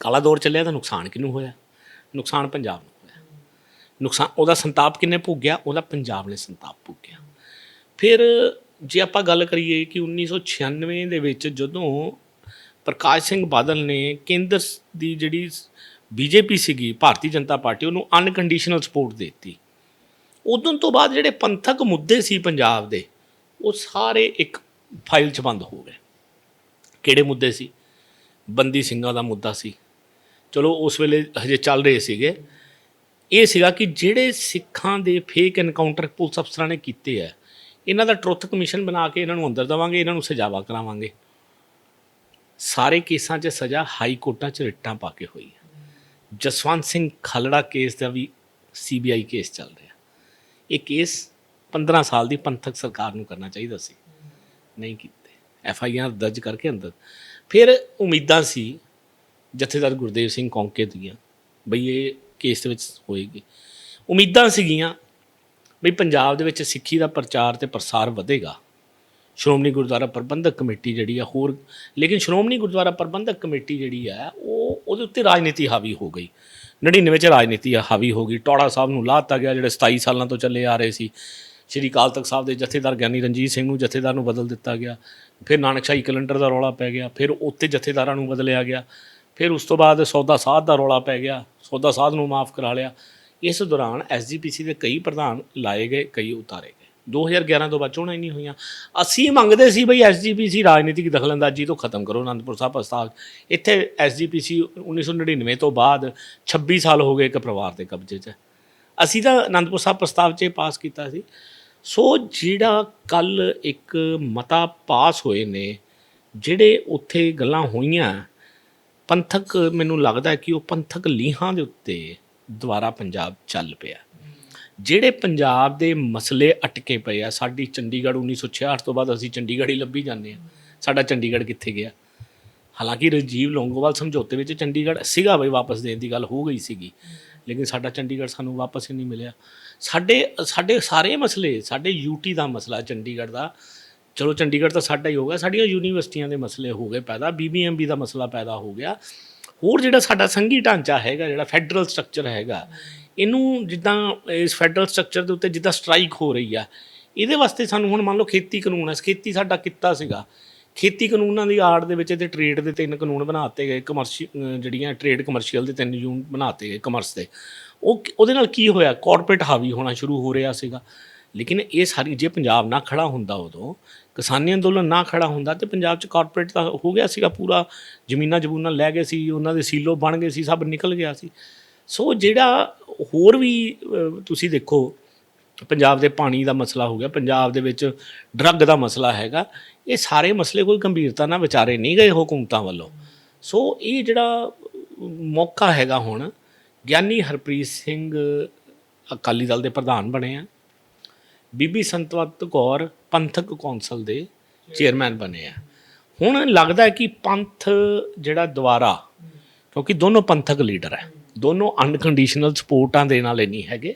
ਕਾਲਾ ਦੌਰ ਚੱਲਿਆ ਤਾਂ ਨੁਕਸਾਨ ਕਿਹਨੂੰ ਹੋਇਆ? ਨੁਕਸਾਨ ਪੰਜਾਬ ਨੂੰ ਹੋਇਆ। ਨੁਕਸਾਨ, ਉਹਦਾ ਸੰਤਾਪ ਕਿੰਨੇ ਭੁਗਿਆ? ਉਹਦਾ ਪੰਜਾਬ ਨੇ ਸੰਤਾਪ ਭੁਗਿਆ। ਫਿਰ ਜੇ ਆਪਾਂ ਗੱਲ ਕਰੀਏ ਕਿ 1996 ਦੇ ਵਿੱਚ ਜਦੋਂ ਪ੍ਰਕਾਸ਼ ਸਿੰਘ ਬਾਦਲ ਨੇ ਕੇਂਦਰ ਦੀ ਜਿਹੜੀ ਬੀਜੇਪੀ ਸੀਗੀ, ਭਾਰਤੀ ਜਨਤਾ ਪਾਰਟੀ, ਉਹਨੂੰ ਅਨਕੰਡੀਸ਼ਨਲ ਸਪੋਰਟ ਦਿੱਤੀ। ਉਦੋਂ ਤੋਂ ਬਾਅਦ ਜਿਹੜੇ ਪੰਥਕ ਮੁੱਦੇ ਸੀ ਪੰਜਾਬ ਦੇ, ਉਹ ਸਾਰੇ ਇੱਕ ਫਾਈਲ 'ਚ ਬੰਦ ਹੋ ਗਏ। ਕਿਹੜੇ ਮੁੱਦੇ ਸੀ? ਬੰਦੀ ਸਿੰਘਾਂ ਦਾ ਮੁੱਦਾ ਸੀ। ਚਲੋ ਉਸ ਵੇਲੇ ਹਜੇ ਚੱਲ ਰਹੇ ਸੀਗੇ। ਇਹ ਸੀਗਾ ਕਿ ਜਿਹੜੇ ਸਿੱਖਾਂ ਦੇ ਫੇਕ ਐਨਕਾਊਂਟਰ ਪੁਲਿਸ ਅਫਸਰਾਂ ਨੇ ਕੀਤੇ ਆ, ਇਹਨਾਂ ਦਾ ਟਰੁੱਥ ਕਮਿਸ਼ਨ ਬਣਾ ਕੇ ਇਹਨਾਂ ਨੂੰ ਅੰਦਰ ਦਵਾਂਗੇ, ਇਹਨਾਂ ਨੂੰ ਸਜ਼ਾਵਾ ਕਰਾਵਾਂਗੇ। ਸਾਰੇ ਕੇਸਾਂ 'ਚ ਸਜ਼ਾ ਹਾਈ ਕੋਰਟਾਂ 'ਚ ਰਿਟਾਂ ਪਾ ਕੇ ਹੋਈ ਹੈ ਜਸਵੰਤ ਸਿੰਘ ਖਾਲੜਾ ਕੇਸ ਦਾ ਵੀ ਸੀਬੀਆਈ ਕੇਸ ਚੱਲ ਰਿਹਾ। ਇਹ ਕੇਸ 15 ਸਾਲ ਦੀ ਪੰਥਕ ਸਰਕਾਰ ਨੂੰ ਕਰਨਾ ਚਾਹੀਦਾ ਸੀ। ਨਹੀਂ ਕੀਤੇ। ਐਫ ਆਈ ਆਰ ਦਰਜ ਕਰਕੇ ਅੰਦਰ। ਫਿਰ ਉਮੀਦਾਂ ਸੀ ਜਥੇਦਾਰ ਗੁਰਦੇਵ ਸਿੰਘ ਕੌਂਕੇ ਦੀਆਂ, ਬਈ ਇਹ ਕੇਸ ਦੇ ਵਿੱਚ ਹੋਏਗੀ। ਉਮੀਦਾਂ ਸੀਗੀਆਂ ਬਈ ਪੰਜਾਬ ਦੇ ਵਿੱਚ ਸਿੱਖੀ ਦਾ ਪ੍ਰਚਾਰ ਤੇ ਪ੍ਰਸਾਰ ਵਧੇਗਾ। ਸ਼੍ਰੋਮਣੀ ਗੁਰਦੁਆਰਾ ਪ੍ਰਬੰਧਕ ਕਮੇਟੀ ਜਿਹੜੀ ਆ ਹੋਰ, ਲੇਕਿਨ ਸ਼੍ਰੋਮਣੀ ਗੁਰਦੁਆਰਾ ਪ੍ਰਬੰਧਕ ਕਮੇਟੀ ਜਿਹੜੀ ਆ, ਉਹ, ਉਹਦੇ ਉੱਤੇ ਰਾਜਨੀਤੀ ਹਾਵੀ ਹੋ ਗਈ। 99 ਚ ਰਾਜਨੀਤੀ ਹਾਵੀ ਹੋ ਗਈ। ਟੌੜਾ ਸਾਹਿਬ ਨੂੰ ਲਾਤਾ ਗਿਆ, ਜਿਹੜੇ 27 ਸਾਲਾਂ ਤੋਂ ਚੱਲੇ ਆ ਰਹੇ ਸੀ। ਸ਼੍ਰੀ ਅਕਾਲ ਤਖਤ ਸਾਹਿਬ ਦੇ ਜਥੇਦਾਰ ਗਿਆਨੀ ਰਣਜੀਤ ਸਿੰਘ ਨੂੰ ਜਥੇਦਾਰ ਨੂੰ ਬਦਲ ਦਿੱਤਾ ਗਿਆ। ਫਿਰ ਨਾਨਕਸ਼ਾਹੀ ਕੈਲੰਡਰ ਦਾ ਰੌਲਾ ਪੈ ਗਿਆ। ਫਿਰ ਉੱਤੇ ਜਥੇਦਾਰਾਂ ਨੂੰ ਬਦਲਿਆ ਗਿਆ। ਫਿਰ ਉਸ ਤੋਂ ਬਾਅਦ ਸੌਦਾ ਸਾਧ ਦਾ ਰੌਲਾ ਪੈ ਗਿਆ, ਸੌਦਾ ਸਾਧ ਨੂੰ ਮਾਫ ਕਰਾ ਲਿਆ। ਇਸ ਦੌਰਾਨ ਐਸਜੀਪੀਸੀ ਦੇ ਕਈ ਪ੍ਰਧਾਨ ਲਾਏ ਗਏ, ਕਈ ਉਤਾਰੇ ਗਏ। 2011 ਤੋਂ ਬਾਅਦ ਚੋਣਾਂ ਹੀ ਨਹੀਂ ਹੋਈਆਂ। ਅਸੀਂ ਮੰਗਦੇ ਸੀ ਬਈ ਐਸਜੀਪੀਸੀ ਰਾਜਨੀਤਿਕ ਦਖਲਅੰਦਾਜ਼ੀ ਤੋਂ ਖਤਮ ਕਰੋ, ਅਨੰਦਪੁਰ ਸਾਹਿਬ ਪ੍ਰਸਤਾਵ। ਇੱਥੇ ਐਸਜੀਪੀਸੀ 1999 ਤੋਂ ਬਾਅਦ 26 ਸਾਲ ਹੋ ਗਏ ਇੱਕ ਪਰਿਵਾਰ ਦੇ ਕਬਜ਼ੇ 'ਚ। ਅਸੀਂ ਤਾਂ ਅਨੰਦਪੁਰ ਸਾਹਿਬ ਪ੍ਰਸਤਾਵ 'ਚ ਇਹ ਪਾਸ ਕੀਤਾ ਸੀ। ਸੋ ਜਿਹੜਾ ਕੱਲ ਇੱਕ ਮਤਾ ਪਾਸ ਹੋਏ ਨੇ, ਜਿਹੜੇ ਉੱਥੇ ਗੱਲਾਂ ਹੋਈਆਂ ਪੰਥਕ ਮੈਨੂੰ ਲੱਗਦਾ ਕਿ ਉਹ ਪੰਥਕ ਲੀਹਾਂ ਦੇ ਉੱਤੇ ਦੁਆਰਾ ਪੰਜਾਬ ਚੱਲ ਪਿਆ। ਜਿਹੜੇ ਪੰਜਾਬ ਦੇ ਮਸਲੇ ਅਟਕੇ ਪਏ ਆ, ਸਾਡੀ ਚੰਡੀਗੜ੍ਹ 1966 ਤੋਂ ਬਾਅਦ ਅਸੀਂ ਚੰਡੀਗੜ੍ਹ ਹੀ ਲੱਭੀ ਜਾਂਦੇ ਆ। ਸਾਡਾ ਚੰਡੀਗੜ੍ਹ ਕਿੱਥੇ ਗਿਆ? ਹਾਲਾਂਕਿ ਰਜੀਵ ਲੋਂਗੋਵਾਲ ਸਮਝੌਤੇ ਵਿੱਚ ਚੰਡੀਗੜ੍ਹ ਸੀਗਾ ਬਈ ਵਾਪਸ ਦੇਣ ਦੀ ਗੱਲ ਹੋ ਗਈ ਸੀਗੀ, ਲੇਕਿਨ ਸਾਡਾ ਚੰਡੀਗੜ੍ਹ ਸਾਨੂੰ ਵਾਪਸ ਹੀ ਨਹੀਂ ਮਿਲਿਆ। ਸਾਡੇ ਸਾਡੇ ਸਾਰੇ ਮਸਲੇ, ਸਾਡੇ ਯੂਟੀ ਦਾ ਮਸਲਾ, ਚੰਡੀਗੜ੍ਹ ਦਾ ਚਲੋ ਚੰਡੀਗੜ੍ਹ ਤਾਂ ਸਾਡਾ ਹੀ ਹੋ ਗਿਆ, ਸਾਡੀਆਂ ਯੂਨੀਵਰਸਿਟੀਆਂ ਦੇ ਮਸਲੇ ਹੋ ਗਏ ਪੈਦਾ ਬੀਬੀਐਮਬੀ ਦਾ ਮਸਲਾ ਪੈਦਾ ਹੋ ਗਿਆ। ਹੋਰ ਜਿਹੜਾ ਸਾਡਾ ਸੰਘੀ ਢਾਂਚਾ ਹੈਗਾ, ਜਿਹੜਾ ਫੈਡਰਲ ਸਟਰਕਚਰ ਹੈਗਾ, ਇਹਨੂੰ ਜਿੱਦਾਂ ਇਸ ਫੈਡਰਲ ਸਟਰਕਚਰ ਦੇ ਉੱਤੇ ਜਿੱਦਾਂ ਸਟ੍ਰਾਈਕ ਹੋ ਰਹੀ ਆ, ਇਹਦੇ ਵਾਸਤੇ ਸਾਨੂੰ ਹੁਣ ਮੰਨ ਲਓ ਖੇਤੀ ਕਾਨੂੰਨ ਹੈ ਖੇਤੀ ਸਾਡਾ ਕਿੱਤਾ ਸੀਗਾ। ਖੇਤੀ ਕਾਨੂੰਨਾਂ ਦੀ ਆੜ ਦੇ ਵਿੱਚ ਤੇ ਟ੍ਰੇਡ ਦੇ ਤਿੰਨ ਕਾਨੂੰਨ ਬਣਾਤੇ ਗਏ ਕਮਰਸ਼ੀ ਜਿਹੜੀਆਂ ਟ੍ਰੇਡ ਕਮਰਸ਼ੀਅਲ ਦੇ ਤਿੰਨ ਯੂਨ ਬਣਾਤੇ ਗਏ ਕਮਰਸ ਦੇ। ਉਹ ਉਹਦੇ ਨਾਲ ਕੀ ਹੋਇਆ? ਕਾਰਪੋਰੇਟ ਹਾਵੀ ਹੋਣਾ ਸ਼ੁਰੂ ਹੋ ਰਿਹਾ ਸੀਗਾ। ਲੇਕਿਨ ਇਹ ਸਾਰੀ ਜੇ ਪੰਜਾਬ ਨਾ ਖੜਾ ਹੁੰਦਾ ਉਦੋਂ, ਕਿਸਾਨੀ ਅੰਦੋਲਨ ਨਾ ਖੜਾ ਹੁੰਦਾ ਤੇ ਪੰਜਾਬ 'ਚ ਕਾਰਪੋਰੇਟ ਤਾਂ ਹੋ ਗਿਆ ਸੀਗਾ ਪੂਰਾ, ਜ਼ਮੀਨਾਂ ਜਮੂਨਾਂ ਲੈ ਗਏ ਸੀ, ਉਹਨਾਂ ਦੇ ਸੀਲੋ ਬਣ ਗਏ ਸੀ, ਸਭ ਨਿਕਲ ਗਿਆ ਸੀ। ਸੋ ਜਿਹੜਾ ਹੋਰ ਵੀ ਤੁਸੀਂ ਦੇਖੋ, ਪੰਜਾਬ ਦੇ ਪਾਣੀ ਦਾ ਮਸਲਾ ਹੋ ਗਿਆ, ਪੰਜਾਬ ਦੇ ਵਿੱਚ ਡਰੱਗ ਦਾ ਮਸਲਾ ਹੈਗਾ, ਇਹ ਸਾਰੇ ਮਸਲੇ ਕੋਈ ਗੰਭੀਰਤਾ ਨਾਲ ਵਿਚਾਰੇ ਨਹੀਂ ਗਏ ਹਕੂਮਤਾਂ ਵੱਲੋਂ। ਸੋ ਇਹ ਜਿਹੜਾ ਮੌਕਾ ਹੈਗਾ ਹੁਣ, ਗਿਆਨੀ ਹਰਪ੍ਰੀਤ ਸਿੰਘ ਅਕਾਲੀ ਦਲ ਦੇ ਪ੍ਰਧਾਨ ਬਣੇ ਆ। ਬੀਬੀ ਸੰਤਵਤ ਕੌਰ ਪੰਥਕ ਕੌਂਸਲ ਦੇ ਚੇਅਰਮੈਨ ਬਣੇ ਆ। ਹੁਣ ਲੱਗਦਾ ਹੈ ਕਿ ਪੰਥ ਜਿਹੜਾ ਦੁਆਰਾ, ਕਿਉਂਕਿ ਦੋਨੋਂ ਪੰਥਕ ਲੀਡਰ ਹੈ, ਦੋਨੋਂ ਅਨਕੰਡੀਸ਼ਨਲ ਸਪੋਰਟਾਂ ਦੇਣ ਵਾਲੇ ਨਹੀਂ ਹੈਗੇ।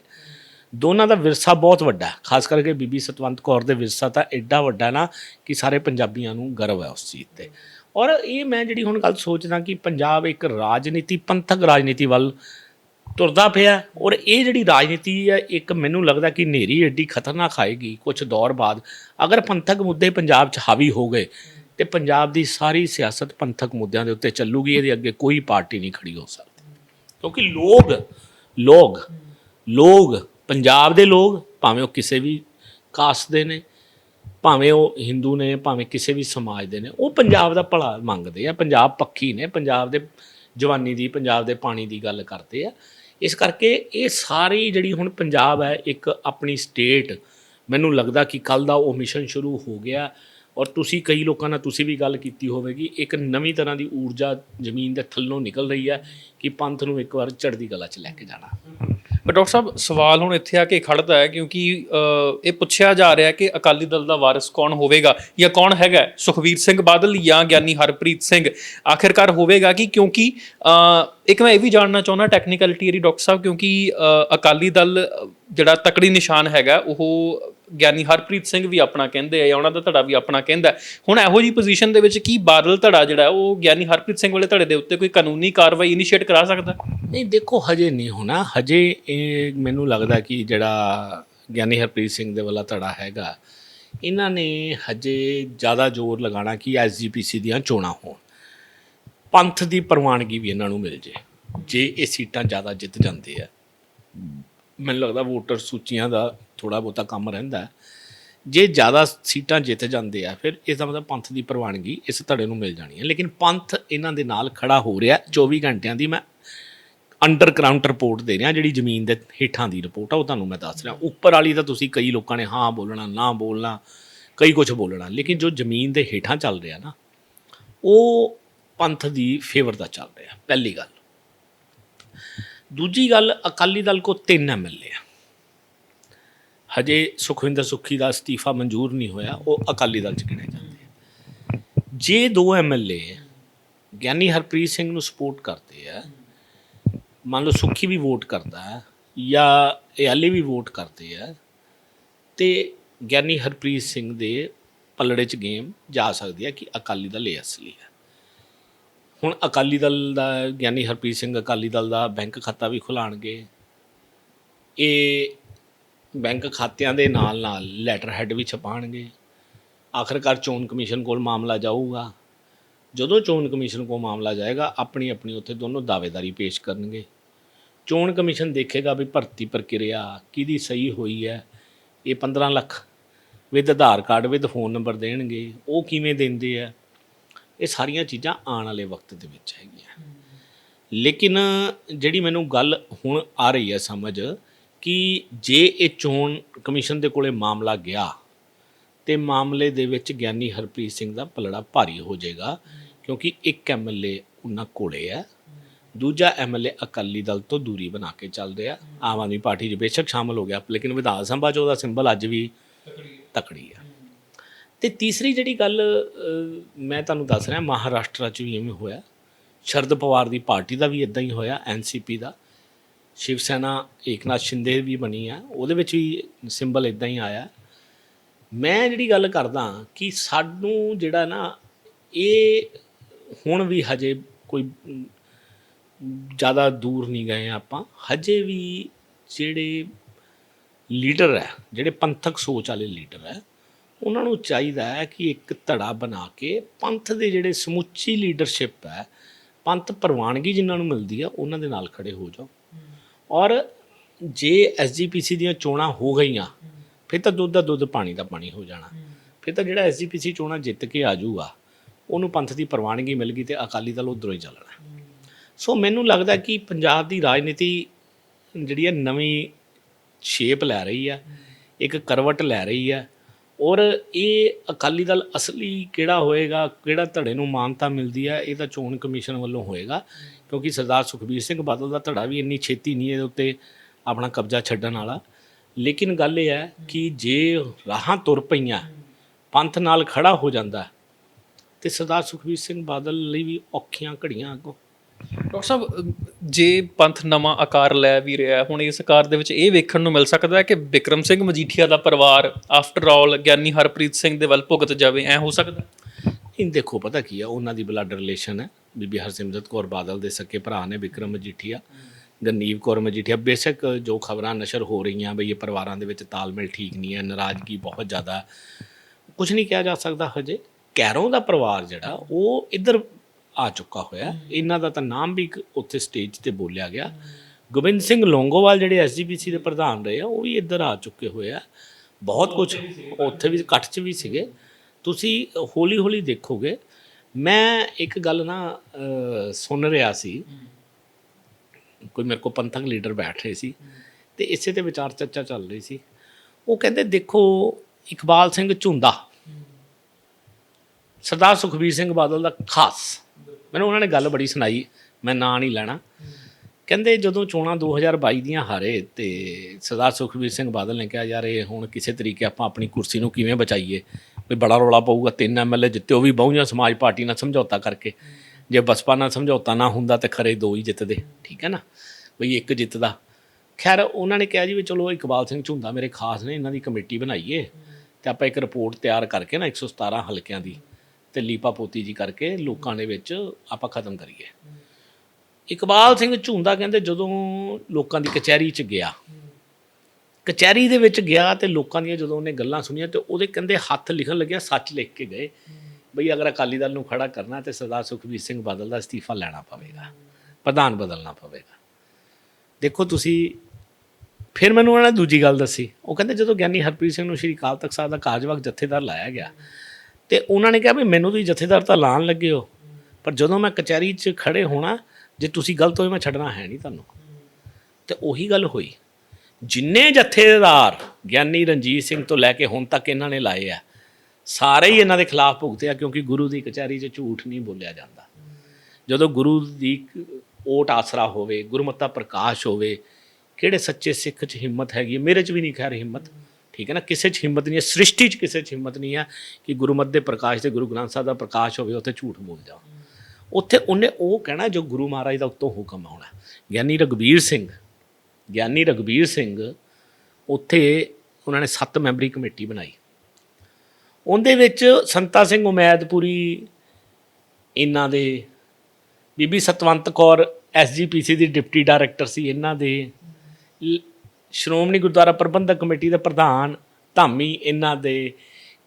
ਦੋਨਾਂ ਦਾ ਵਿਰਸਾ ਬਹੁਤ ਵੱਡਾ ਖਾਸ ਕਰਕੇ ਬੀਬੀ ਸਤਵੰਤ ਕੌਰ ਦੇ ਵਿਰਸਾ ਤਾਂ ਐਡਾ ਵੱਡਾ ਨਾ ਕਿ ਸਾਰੇ ਪੰਜਾਬੀਆਂ ਨੂੰ ਗਰਵ ਹੈ ਉਸ ਚੀਜ਼ ਤੇ। ਔਰ ਇਹ ਮੈਂ ਜਿਹੜੀ ਹੁਣ ਗੱਲ ਸੋਚਦਾ ਕਿ ਪੰਜਾਬ ਇੱਕ ਰਾਜਨੀਤੀ, ਪੰਥਕ ਰਾਜਨੀਤੀ ਵੱਲ ਤੁਰਦਾ ਪਿਆ। ਔਰ ਇਹ ਜਿਹੜੀ ਰਾਜਨੀਤੀ ਹੈ, ਇੱਕ ਮੈਨੂੰ ਲੱਗਦਾ ਕਿ ਨੇਰੀ ਐਡੀ ਖਤਰਨਾਕ ਆਏਗੀ ਕੁਝ ਦੌਰ ਬਾਅਦ। ਅਗਰ ਪੰਥਕ ਮੁੱਦੇ ਪੰਜਾਬ 'ਚ ਹਾਵੀ ਹੋ ਗਏ, ਤੇ ਪੰਜਾਬ ਦੀ ਸਾਰੀ ਸਿਆਸਤ ਪੰਥਕ ਮੁੱਦਿਆਂ ਦੇ ਉੱਤੇ ਚੱਲੂਗੀ, ਇਹਦੇ ਅੱਗੇ ਕੋਈ ਪਾਰਟੀ ਨਹੀਂ ਖੜੀ ਹੋ ਸਕਦੀ। ਕਿਉਂਕਿ ਲੋਕ ਲੋਕ ਲੋਕ, ਪੰਜਾਬ ਦੇ ਲੋਕ, ਭਾਵੇਂ ਉਹ ਕਿਸੇ ਵੀ ਕਾਸਟ ਦੇ ਨੇ, ਭਾਵੇਂ ਉਹ ਹਿੰਦੂ ਨੇ, ਭਾਵੇਂ ਕਿਸੇ ਵੀ ਸਮਾਜ ਦੇ ਨੇ, ਉਹ ਪੰਜਾਬ ਦਾ ਭਲਾ ਮੰਗਦੇ ਆ। ਪੰਜਾਬ ਪੱਖੀ ਨੇ, ਪੰਜਾਬ ਦੇ ਜਵਾਨੀ ਦੀ, ਪੰਜਾਬ ਦੇ ਪਾਣੀ ਦੀ ਗੱਲ ਕਰਦੇ ਆ। ਇਸ ਕਰਕੇ ਇਹ ਸਾਰੀ ਜਿਹੜੀ ਹੁਣ ਪੰਜਾਬ ਹੈ, ਇੱਕ ਆਪਣੀ ਸਟੇਟ ਮੈਨੂੰ ਲੱਗਦਾ ਕਿ ਕੱਲ ਦਾ ਉਹ ਮਿਸ਼ਨ ਸ਼ੁਰੂ ਹੋ ਗਿਆ। ਔਰ ਤੁਸੀਂ ਕਈ ਲੋਕਾਂ ਨਾਲ ਤੁਸੀਂ ਵੀ ਗੱਲ ਕੀਤੀ ਹੋਵੇਗੀ, ਇੱਕ ਨਵੀਂ ਤਰ੍ਹਾਂ ਦੀ ਊਰਜਾ ਜ਼ਮੀਨ ਦੇ ਥੱਲੋਂ ਨਿਕਲ ਰਹੀ ਹੈ ਕਿ ਪੰਥ ਨੂੰ ਇੱਕ ਵਾਰ ਚੜ੍ਹਦੀ ਕਲਾ 'ਚ ਲੈ ਕੇ ਜਾਣਾ। ਬਟ ਡਾਕਟਰ ਸਾਹਿਬ, ਸਵਾਲ ਹੁਣ ਇੱਥੇ ਆ ਕੇ ਖੜਦਾ ਹੈ ਕਿਉਂਕਿ ਇਹ ਪੁੱਛਿਆ ਜਾ ਰਿਹਾ ਹੈ ਕਿ ਅਕਾਲੀ ਦਲ ਦਾ ਵਾਰਿਸ ਕੌਣ ਹੋਵੇਗਾ ਜਾਂ ਕੌਣ ਹੈਗਾ ਹੈ? ਸੁਖਬੀਰ ਸਿੰਘ ਬਾਦਲ ਜਾਂ ਗਿਆਨੀ ਹਰਪ੍ਰੀਤ ਸਿੰਘ ਆਖਿਰਕਾਰ ਹੋਵੇਗਾ ਕਿ ਕਿਉਂਕਿ ਇੱਕ ਮੈਂ ਇਹ ਵੀ ਜਾਣਨਾ ਚਾਹੁੰਦਾ ਟੈਕਨੀਕਲਿਟੀ ਏਰੀ ਡਾਕਟਰ ਸਾਹਿਬ, ਕਿਉਂਕਿ ਅਕਾਲੀ ਦਲ ਜਿਹੜਾ ਤਕੜੀ ਨਿਸ਼ਾਨ ਹੈਗਾ, ਉਹ ਗਿਆਨੀ ਹਰਪ੍ਰੀਤ ਸਿੰਘ ਵੀ ਆਪਣਾ ਕਹਿੰਦੇ ਆ, ਜਾਂ ਉਹਨਾਂ ਦਾ ਧੜਾ ਵੀ ਆਪਣਾ ਕਹਿੰਦਾ ਹੁਣ ਇਹੋ ਜੀ ਪੋਜੀਸ਼ਨ ਦੇ ਵਿੱਚ ਕੀ ਬਾਦਲ ਧੜਾ ਜਿਹੜਾ, ਉਹ ਗਿਆਨੀ ਹਰਪ੍ਰੀਤ ਸਿੰਘ ਵਾਲੇ ਧੜੇ ਦੇ ਉੱਤੇ ਕੋਈ ਕਾਨੂੰਨੀ ਕਾਰਵਾਈ ਇਨੀਸ਼ੀਏਟ ਕਰਾ ਸਕਦਾ ਨਹੀਂ, ਦੇਖੋ, ਹਜੇ ਨਹੀਂ ਹੋਣਾ। ਹਜੇ ਇਹ ਮੈਨੂੰ ਲੱਗਦਾ ਕਿ ਜਿਹੜਾ ਗਿਆਨੀ ਹਰਪ੍ਰੀਤ ਸਿੰਘ ਦੇ ਵਾਲਾ ਧੜਾ ਹੈਗਾ, ਇਹਨਾਂ ਨੇ ਹਜੇ ਜ਼ਿਆਦਾ ਜ਼ੋਰ ਲਗਾਉਣਾ ਕਿ ਐਸਜੀਪੀਸੀ ਦੀਆਂ ਚੋਣਾਂ ਹੋਣ। ਪੰਥ ਦੀ ਪ੍ਰਵਾਨਗੀ ਵੀ ਇਹਨਾਂ ਨੂੰ ਮਿਲ ਜੇ ਜੇ ਇਹ ਸੀਟਾਂ ਜ਼ਿਆਦਾ ਜਿੱਤ ਜਾਂਦੇ ਆ। ਮੈਨੂੰ ਲੱਗਦਾ ਵੋਟਰ ਸੂਚੀਆਂ ਦਾ ਥੋੜਾ ਬਹੁਤਾ ਕੰਮ ਰਹਿੰਦਾ ਜੇ ਜ਼ਿਆਦਾ ਸੀਟਾਂ ਜਿੱਤ ਜਾਂਦੇ ਆ, ਫਿਰ ਇਸ ਦਾ ਮਤਲਬ ਪੰਥ ਦੀ ਪ੍ਰਵਾਨਗੀ ਇਸ ਧੜੇ ਨੂੰ ਮਿਲ ਜਾਣੀ ਹੈ। ਲੇਕਿਨ ਪੰਥ ਇਹਨਾਂ ਦੇ ਨਾਲ ਖੜਾ ਹੋ ਰਿਹਾ 24 ਘੰਟਿਆਂ ਦੀ ਮੈਂ ਅੰਡਰਗਰਾਉਂਡ ਰਿਪੋਰਟ ਦੇ ਰਿਹਾ, ਜਿਹੜੀ ਜ਼ਮੀਨ ਦੇ ਹੇਠਾਂ ਦੀ ਰਿਪੋਰਟ ਆ, ਉਹ ਤੁਹਾਨੂੰ ਮੈਂ ਦੱਸ ਰਿਹਾ। ਉੱਪਰ ਵਾਲੀ ਤਾਂ ਤੁਸੀਂ ਕਈ ਲੋਕਾਂ ਨੇ ਹਾਂ ਬੋਲਣਾ, ਨਾ ਬੋਲਣਾ, ਕਈ ਕੁਝ ਬੋਲਣਾ, ਲੇਕਿਨ ਜੋ ਜ਼ਮੀਨ ਦੇ ਹੇਠਾਂ ਚੱਲ ਰਿਹਾ ਨਾ, ਉਹ ਪੰਥ ਦੀ ਫੇਵਰ ਦਾ ਚੱਲ ਰਿਹਾ, ਪਹਿਲੀ ਗੱਲ। ਦੂਜੀ ਗੱਲ, ਅਕਾਲੀ ਦਲ ਕੋ ਤਿੰਨ ਐਮਐਲਏ ਆ। ਹਜੇ ਸੁਖਵਿੰਦਰ ਸੁੱਖੀ ਦਾ ਅਸਤੀਫਾ ਮਨਜ਼ੂਰ ਨਹੀਂ ਹੋਇਆ, ਉਹ ਅਕਾਲੀ ਦਲ ਚ ਗਿਣੇ ਜਾਂਦੇ ਆ ਜੇ ਦੋ ਐਮਐਲਏ ਗਿਆਨੀ ਹਰਪ੍ਰੀਤ ਸਿੰਘ ਨੂੰ ਸਪੋਰਟ ਕਰਦੇ ਆ, ਮੰਨ ਲਓ ਸੁੱਖੀ ਵੀ ਵੋਟ ਕਰਦਾ ਹੈ ਜਾਂ ਇਆਲੀ ਵੀ ਵੋਟ ਕਰਦੇ ਆ, ਤੇ ਗਿਆਨੀ ਹਰਪ੍ਰੀਤ ਸਿੰਘ ਦੇ ਪਲੜੇ 'ਚ ਗੇਮ ਜਾ ਸਕਦੀ ਹੈ ਕਿ ਅਕਾਲੀ ਦਲ ਇਹ ਅਸਲੀ ਹੈ। ਹੁਣ ਅਕਾਲੀ ਦਲ ਦਾ, ਗਿਆਨੀ ਹਰਪ੍ਰੀਤ ਸਿੰਘ ਅਕਾਲੀ ਦਲ ਦਾ ਬੈਂਕ ਖਾਤਾ ਵੀ ਖੁਲਾਣਗੇ, ਇਹ ਬੈਂਕ ਖਾਤਿਆਂ ਦੇ ਨਾਲ ਨਾਲ ਲੈਟਰ ਹੈਡ ਵੀ ਛਪਾਣਗੇ ਆਖਰਕਾਰ ਚੋਣ ਕਮਿਸ਼ਨ ਕੋਲ ਮਾਮਲਾ ਜਾਊਗਾ। ਜਦੋਂ ਚੋਣ ਕਮਿਸ਼ਨ ਕੋਲ ਮਾਮਲਾ ਜਾਏਗਾ, ਆਪਣੀ ਆਪਣੀ ਉੱਥੇ ਦੋਨੋਂ ਦਾਅਵੇਦਾਰੀ ਪੇਸ਼ ਕਰਨਗੇ। ਚੋਣ ਕਮਿਸ਼ਨ ਦੇਖੇਗਾ ਵੀ ਭਰਤੀ ਪ੍ਰਕਿਰਿਆ ਕਿਹਦੀ ਸਹੀ ਹੋਈ ਹੈ। ਇਹ 15 lakh with Aadhaar card with phone number ਦੇਣਗੇ। ਉਹ ਕਿਵੇਂ ਦਿੰਦੇ ਆ? ਇਹ ਸਾਰੀਆਂ ਚੀਜ਼ਾਂ ਆਉਣ ਵਾਲੇ ਵਕਤ ਦੇ ਵਿੱਚ ਹੈਗੀਆਂ। ਲੇਕਿਨ ਜਿਹੜੀ ਮੈਨੂੰ ਗੱਲ ਹੁਣ ਆ ਰਹੀ ਹੈ ਸਮਝ ਕਿ ਜੇ ਇਹ ਚੋਣ ਕਮਿਸ਼ਨ ਦੇ ਕੋਲੇ ਮਾਮਲਾ ਗਿਆ, ਤੇ ਮਾਮਲੇ ਦੇ ਵਿੱਚ ਗਿਆਨੀ ਹਰਪ੍ਰੀਤ ਸਿੰਘ ਦਾ ਪਲੜਾ ਭਾਰੀ ਹੋ ਜਾਏਗਾ, ਕਿਉਂਕਿ ਇੱਕ ਐਮਐਲਏ ਉਹਨਾਂ ਕੋਲੇ ਹੈ। ਦੂਜਾ ਐਮਐਲਏ ਅਕਾਲੀ ਦਲ ਤੋਂ ਦੂਰੀ ਬਣਾ ਕੇ ਚੱਲਦੇ ਆ ਆਮ ਆਦਮੀ ਪਾਰਟੀ 'ਚ ਬੇਸ਼ੱਕ ਸ਼ਾਮਲ ਹੋ ਗਿਆ, ਲੇਕਿਨ ਵਿਧਾਨ ਸਭਾ 'ਚ ਉਹਦਾ ਸਿੰਬਲ ਅੱਜ ਵੀ ਤਕੜੀ ਆ ਤੇ ਤੀਸਰੀ ਜਿਹੜੀ ਗੱਲ ਮੈਂ ਤੁਹਾਨੂੰ ਦੱਸ ਰਿਹਾ, ਮਹਾਰਾਸ਼ਟਰ 'ਚ ਵੀ ਐਵੇਂ ਹੋਇਆ। ਸ਼ਰਦ ਪਵਾਰ ਦੀ ਪਾਰਟੀ ਦਾ ਵੀ ਇਦਾਂ ਹੀ ਹੋਇਆ ਐਨਸੀਪੀ ਦਾ। ਸ਼ਿਵ ਸੈਨਾ ਏਕਨਾਥ ਸ਼ਿੰਦੇ ਵੀ ਬਣੀ ਆ, ਉਹਦੇ ਵਿੱਚ ਵੀ ਸਿੰਬਲ ਇਦਾਂ ਹੀ ਆਇਆ। ਮੈਂ ਜਿਹੜੀ ਗੱਲ ਕਰਦਾ ਕਿ ਸਾਨੂੰ ਜਿਹੜਾ ਨਾ, ਇਹ ਹੁਣ ਵੀ ਹਜੇ ਕੋਈ ਜ਼ਿਆਦਾ ਦੂਰ ਨਹੀਂ ਗਏ ਆਪਾਂ, ਹਜੇ ਵੀ ਜਿਹੜੇ ਲੀਡਰ ਹੈ, ਜਿਹੜੇ ਪੰਥਕ ਸੋਚ ਵਾਲੇ ਲੀਡਰ ਹੈ, ਉਹਨਾਂ ਨੂੰ ਚਾਹੀਦਾ ਹੈ ਕਿ ਇੱਕ ਧੜਾ ਬਣਾ ਕੇ ਪੰਥ ਦੇ ਜਿਹੜੇ ਸਮੁੱਚੀ ਲੀਡਰਸ਼ਿਪ ਹੈ, ਪੰਥ ਪ੍ਰਵਾਨਗੀ ਜਿਨ੍ਹਾਂ ਨੂੰ ਮਿਲਦੀ ਆ ਉਹਨਾਂ ਦੇ ਨਾਲ ਖੜੇ ਹੋ ਜਾਓ। ਔਰ ਜੇ ਐਸਜੀਪੀਸੀ ਦੀਆਂ ਚੋਣਾਂ ਹੋ ਗਈਆਂ, ਫਿਰ ਤਾਂ ਦੁੱਧ ਦਾ ਦੁੱਧ, ਪਾਣੀ ਦਾ ਪਾਣੀ ਹੋ ਜਾਣਾ। ਫਿਰ ਤਾਂ ਜਿਹੜਾ ਐਸਜੀਪੀਸੀ ਚੋਣਾਂ ਜਿੱਤ ਕੇ ਆ ਜਾਊਗਾ, ਉਹਨੂੰ ਪੰਥ ਦੀ ਪ੍ਰਵਾਨਗੀ ਮਿਲ ਗਈ ਤੇ ਅਕਾਲੀ ਦਲ ਉਧਰੋਂ ਹੀ ਚੱਲਣਾ। ਸੋ ਮੈਨੂੰ ਲੱਗਦਾ ਕਿ ਪੰਜਾਬ ਦੀ ਰਾਜਨੀਤੀ ਜਿਹੜੀ ਹੈ ਨਵੀਂ ਸ਼ੇਪ ਲੈ ਰਹੀ ਹੈ, ਇੱਕ ਕਰਵਟ ਲੈ ਰਹੀ ਹੈ ਔਰ ਇਹ ਅਕਾਲੀ ਦਲ ਅਸਲੀ ਕਿਹੜਾ ਹੋਏਗਾ, ਕਿਹੜਾ ਧੜੇ ਨੂੰ ਮਾਨਤਾ ਮਿਲਦੀ ਹੈ, ਇਹ ਤਾਂ ਚੋਣ ਕਮਿਸ਼ਨ ਵੱਲੋਂ ਹੋਏਗਾ। ਕਿਉਂਕਿ ਸਰਦਾਰ ਸੁਖਬੀਰ ਸਿੰਘ ਬਾਦਲ ਦਾ ਧੜਾ ਵੀ ਇੰਨੀ ਛੇਤੀ ਨਹੀਂ ਇਹਦੇ ਉੱਤੇ ਆਪਣਾ ਕਬਜ਼ਾ ਛੱਡਣ ਵਾਲਾ। ਲੇਕਿਨ ਗੱਲ ਇਹ ਹੈ ਕਿ ਜੇ ਰਾਹਾਂ ਤੁਰ ਪਈਆਂ ਪੰਥ ਨਾਲ ਖੜਾ ਹੋ ਜਾਂਦਾ ਤੇ ਸਰਦਾਰ ਸੁਖਬੀਰ ਸਿੰਘ ਬਾਦਲ ਲਈ ਵੀ ਔਖੀਆਂ ਘੜੀਆਂ ਅੱਗੋਂ। ਡਾਕਟਰ ਸਾਹਿਬ ਜੇ ਪੰਥ ਨਵਾਂ ਆਕਾਰ ਲੈ ਵੀ ਰਿਹਾ ਹੁਣ ਇਸ ਆਕਾਰ ਦੇ ਵਿੱਚ ਇਹ ਵੇਖਣ ਨੂੰ ਮਿਲ ਸਕਦਾ ਹੈ ਕਿ ਵਿਕਰਮ ਸਿੰਘ ਮਜੀਠੀਆ ਦਾ ਪਰਿਵਾਰ ਆਫਟਰ ਆਲ ਗਿਆਨੀ ਹਰਪ੍ਰੀਤ ਸਿੰਘ ਦੇ ਵੱਲ ਭੁਗਤ ਜਾਵੇ ਐ ਹੋ ਸਕਦਾ? ਇਹ ਦੇਖੋ ਪਤਾ ਕੀ ਆ ਉਹਨਾਂ ਦੀ ਬਲੱਡ ਰਿਲੇਸ਼ਨ ਹੈ। ਬੀਬੀ ਹਰਸਿਮਰਤ ਕੌਰ ਬਾਦਲ ਦੇ ਸਕੇ ਭਰਾ ਨੇ ਵਿਕਰਮ ਮਜੀਠੀਆ ਗਨੀਵ ਕੌਰ ਮਜੀਠੀਆ। ਬੇਸ਼ੱਕ ਜੋ ਖਬਰਾਂ ਨਸ਼ਰ ਹੋ ਰਹੀਆਂ ਬਈ ਇਹ ਪਰਿਵਾਰਾਂ ਦੇ ਵਿੱਚ ਤਾਲਮੇਲ ਠੀਕ ਨਹੀਂ ਹੈ ਨਾਰਾਜ਼ਗੀ ਬਹੁਤ ਜ਼ਿਆਦਾ ਕੁਝ ਨਹੀਂ ਕਿਹਾ ਜਾ ਸਕਦਾ ਹਜੇ। ਕੈਰੋਂ ਦਾ ਪਰਿਵਾਰ ਜਿਹੜਾ ਉਹ ਇੱਧਰ ਆ ਚੁੱਕਾ ਹੋਇਆ। ਇਹਨਾਂ ਦਾ ਤਾਂ ਨਾਮ ਵੀ ਉੱਥੇ ਸਟੇਜ ਤੇ ਬੋਲਿਆ ਗਿਆ। ਗੋਬਿੰਦ ਸਿੰਘ ਲੋਂਗੋਵਾਲ ਜਿਹੜੇ ਐਸਜੀਪੀਸੀ ਦੇ ਪ੍ਰਧਾਨ ਰਹੇ ਆ ਉਹ ਵੀ ਇੱਧਰ ਆ ਚੁੱਕੇ ਹੋਏ ਆ। ਬਹੁਤ ਕੁਝ ਉੱਥੇ ਵੀ ਇਕੱਠ 'ਚ ਵੀ ਸੀਗੇ। ਤੁਸੀਂ ਹੌਲੀ ਹੌਲੀ ਦੇਖੋਗੇ ਮੈਂ ਇੱਕ ਗੱਲ ਨਾ ਸੁਣ ਰਿਹਾ ਸੀ। ਕੋਈ ਮੇਰੇ ਕੋਲ ਪੰਥਕ ਲੀਡਰ ਬੈਠ ਰਹੇ ਸੀ ਤੇ ਇਸੇ ਤੇ ਵਿਚਾਰ ਚਰਚਾ ਚੱਲ ਰਹੀ ਸੀ। ਉਹ ਕਹਿੰਦੇ, ਦੇਖੋ, ਇਕਬਾਲ ਸਿੰਘ ਝੁੰਦਾ ਸਰਦਾਰ ਸੁਖਬੀਰ ਸਿੰਘ ਬਾਦਲ ਦਾ ਖਾਸ। ਮੈਨੂੰ ਉਹਨਾਂ ਨੇ ਗੱਲ ਬੜੀ ਸੁਣਾਈ, ਮੈਂ ਨਾਂ ਨਹੀਂ ਲੈਣਾ। ਕਹਿੰਦੇ, ਜਦੋਂ ਚੋਣਾਂ 2022 ਦੀਆਂ ਹਾਰੇ ਤੇ ਸਰਦਾਰ ਸੁਖਬੀਰ ਸਿੰਘ ਬਾਦਲ ਨੇ ਕਿਹਾ, ਯਾਰ, ਇਹ ਹੁਣ ਕਿਸੇ ਤਰੀਕੇ ਆਪਾਂ ਆਪਣੀ ਕੁਰਸੀ ਨੂੰ ਕਿਵੇਂ ਬਚਾਈਏ? ਵੀ ਬੜਾ ਰੌਲਾ ਪਊਗਾ, ਤਿੰਨ ਐਮਐਲਏ ਜਿੱਤੇ, ਉਹ ਵੀ ਬਹੁਜਨ ਸਮਾਜ ਪਾਰਟੀ ਨਾਲ ਸਮਝੌਤਾ ਕਰਕੇ। ਜੇ ਬਸਪਾ ਨਾਲ ਸਮਝੌਤਾ ਨਾ ਹੁੰਦਾ ਤੇ ਖਰੇ ਦੋ ਹੀ ਜਿੱਤਦੇ, ਠੀਕ ਹੈ ਨਾ? ਬਈ ਇੱਕ ਜਿੱਤਦਾ। ਖੈਰ, ਉਹਨਾਂ ਨੇ ਕਿਹਾ ਜੀ ਵੀ ਚਲੋ ਇਕਬਾਲ ਸਿੰਘ ਝੁੰਦਾ ਮੇਰੇ ਖਾਸ ਨੇ, ਇਹਨਾਂ ਦੀ ਕਮੇਟੀ ਬਣਾਈਏ। ਤੇ ਆਪਾਂ ਇੱਕ ਰਿਪੋਰਟ ਤਿਆਰ ਕਰਕੇ ਨਾ 117 ਹਲਕਿਆਂ ਦੀ, ਤੇ ਲੀਪਾ ਪੋਤੀ ਜੀ ਕਰਕੇ ਲੋਕਾਂ ਦੇ ਵਿੱਚ ਆਪਾਂ ਖਤਮ ਕਰੀਏ। ਇਕਬਾਲ ਸਿੰਘ ਝੁੰਦਾ ਕਹਿੰਦੇ ਜਦੋਂ ਲੋਕਾਂ ਦੀ ਕਚਹਿਰੀ 'ਚ ਗਿਆ ਕਚਹਿਰੀ ਦੇ ਵਿੱਚ ਗਿਆ ਤੇ ਲੋਕਾਂ ਦੀਆਂ ਜਦੋਂ ਉਹਨੇ ਗੱਲਾਂ ਸੁਣੀਆਂ ਤੇ ਉਹਦੇ ਕਹਿੰਦੇ ਹੱਥ ਲਿਖਣ ਲੱਗਿਆ, ਸੱਚ ਲਿਖ ਕੇ ਗਏ। ਬਈ ਅਗਰ ਅਕਾਲੀ ਦਲ ਨੂੰ ਖੜਾ ਕਰਨਾ ਤੇ ਸਰਦਾਰ ਸੁਖਬੀਰ ਸਿੰਘ ਬਾਦਲ ਦਾ ਅਸਤੀਫਾ ਲੈਣਾ ਪਵੇਗਾ, ਪ੍ਰਧਾਨ ਬਦਲਣਾ ਪਵੇਗਾ। ਦੇਖੋ ਤੁਸੀਂ, ਫਿਰ ਮੈਨੂੰ ਉਹਨਾਂ ਨੇ ਦੂਜੀ ਗੱਲ ਦੱਸੀ। ਉਹ ਕਹਿੰਦੇ ਜਦੋਂ ਗਿਆਨੀ ਹਰਪ੍ਰੀਤ ਸਿੰਘ ਨੂੰ ਸ਼੍ਰੀ ਅਕਾਲ ਤਖਤ ਸਾਹਿਬ ਦਾ ਕਾਰਜਵਾਹਕ ਜਥੇਦਾਰ ਲਾਇਆ ਗਿਆ ਤੇ ਉਹਨਾਂ ਨੇ ਕਿਹਾ ਵੀ ਮੈਨੂੰ ਤੁਸੀਂ ਜਥੇਦਾਰ ਤਾਂ ਲਾਣ ਲੱਗੇ ਹੋ, ਪਰ ਜਦੋਂ ਮੈਂ ਕਚਹਿਰੀ 'ਚ ਖੜੇ ਹੋਣਾ, ਜੇ ਤੁਸੀਂ ਗਲਤ ਹੋਏ ਮੈਂ ਛੱਡਣਾ ਹੈ ਨਹੀਂ ਤੁਹਾਨੂੰ। ਤੇ ਉਹੀ ਗੱਲ ਹੋਈ। ਜਿੰਨੇ ਜਥੇਦਾਰ ਗਿਆਨੀ ਰਣਜੀਤ ਸਿੰਘ ਤੋਂ ਲੈ ਕੇ ਹੁਣ ਤੱਕ ਇਹਨਾਂ ਨੇ ਲਾਏ ਆ, ਸਾਰੇ ਹੀ ਇਹਨਾਂ ਦੇ ਖਿਲਾਫ ਭੁਗਤੇ ਆ ਕਿਉਂਕਿ ਗੁਰੂ ਦੀ ਕਚਹਿਰੀ 'ਚ ਝੂਠ ਨਹੀਂ ਬੋਲਿਆ ਜਾਂਦਾ। ਜਦੋਂ ਗੁਰੂ ਦੀ ਓਟ ਆਸਰਾ ਹੋਵੇ, ਗੁਰਮਤਾ ਪ੍ਰਕਾਸ਼ ਹੋਵੇ, ਕਿਹੜੇ ਸੱਚੇ ਸਿੱਖ 'ਚ ਹਿੰਮਤ ਹੈਗੀ ਹੈ? ਮੇਰੇ 'ਚ ਵੀ ਨਹੀਂ ਖੈਰ ਹਿੰਮਤ। ਠੀਕ ਹੈ ਨਾ? ਕਿਸੇ 'ਚ ਹਿੰਮਤ ਨਹੀਂ ਹੈ, ਸ੍ਰਿਸ਼ਟੀ 'ਚ ਕਿਸੇ 'ਚ ਹਿੰਮਤ ਨਹੀਂ ਹੈ ਕਿ ਗੁਰਮਤ ਦੇ ਪ੍ਰਕਾਸ਼ ਤੇ ਗੁਰੂ ਗ੍ਰੰਥ ਸਾਹਿਬ ਦਾ ਪ੍ਰਕਾਸ਼ ਹੋਵੇ, ਉੱਥੇ ਝੂਠ ਬੋਲ ਜਾ ਉੱਥੇ ਉਹਨੇ ਉਹ ਕਹਿਣਾ ਜੋ ਗੁਰੂ ਮਹਾਰਾਜ ਦਾ ਉੱਤੋਂ ਹੁਕਮ ਆਉਣਾ। ਗਿਆਨੀ ਰਗਵੀਰ ਸਿੰਘ ਗਿਆਨੀ ਰਗਵੀਰ ਸਿੰਘ ਉੱਥੇ ਉਹਨਾਂ ਨੇ ਸੱਤ ਮੈਂਬਰੀ ਕਮੇਟੀ ਬਣਾਈ। ਉਹਦੇ ਵਿੱਚ ਸੰਤਾ ਸਿੰਘ ਉਮੈਦਪੁਰੀ, ਇਹਨਾਂ ਦੇ ਬੀਬੀ ਸਤਵੰਤ ਕੌਰ ਐਸਜੀਪੀਸੀ ਦੀ ਡਿਪਟੀ ਡਾਇਰੈਕਟਰ ਸੀ ਇਹਨਾਂ ਦੇ, ਲ- ਸ਼੍ਰੋਮਣੀ ਗੁਰਦੁਆਰਾ ਪ੍ਰਬੰਧਕ ਕਮੇਟੀ ਦੇ ਪ੍ਰਧਾਨ ਧਾਮੀ ਇਹਨਾਂ ਦੇ,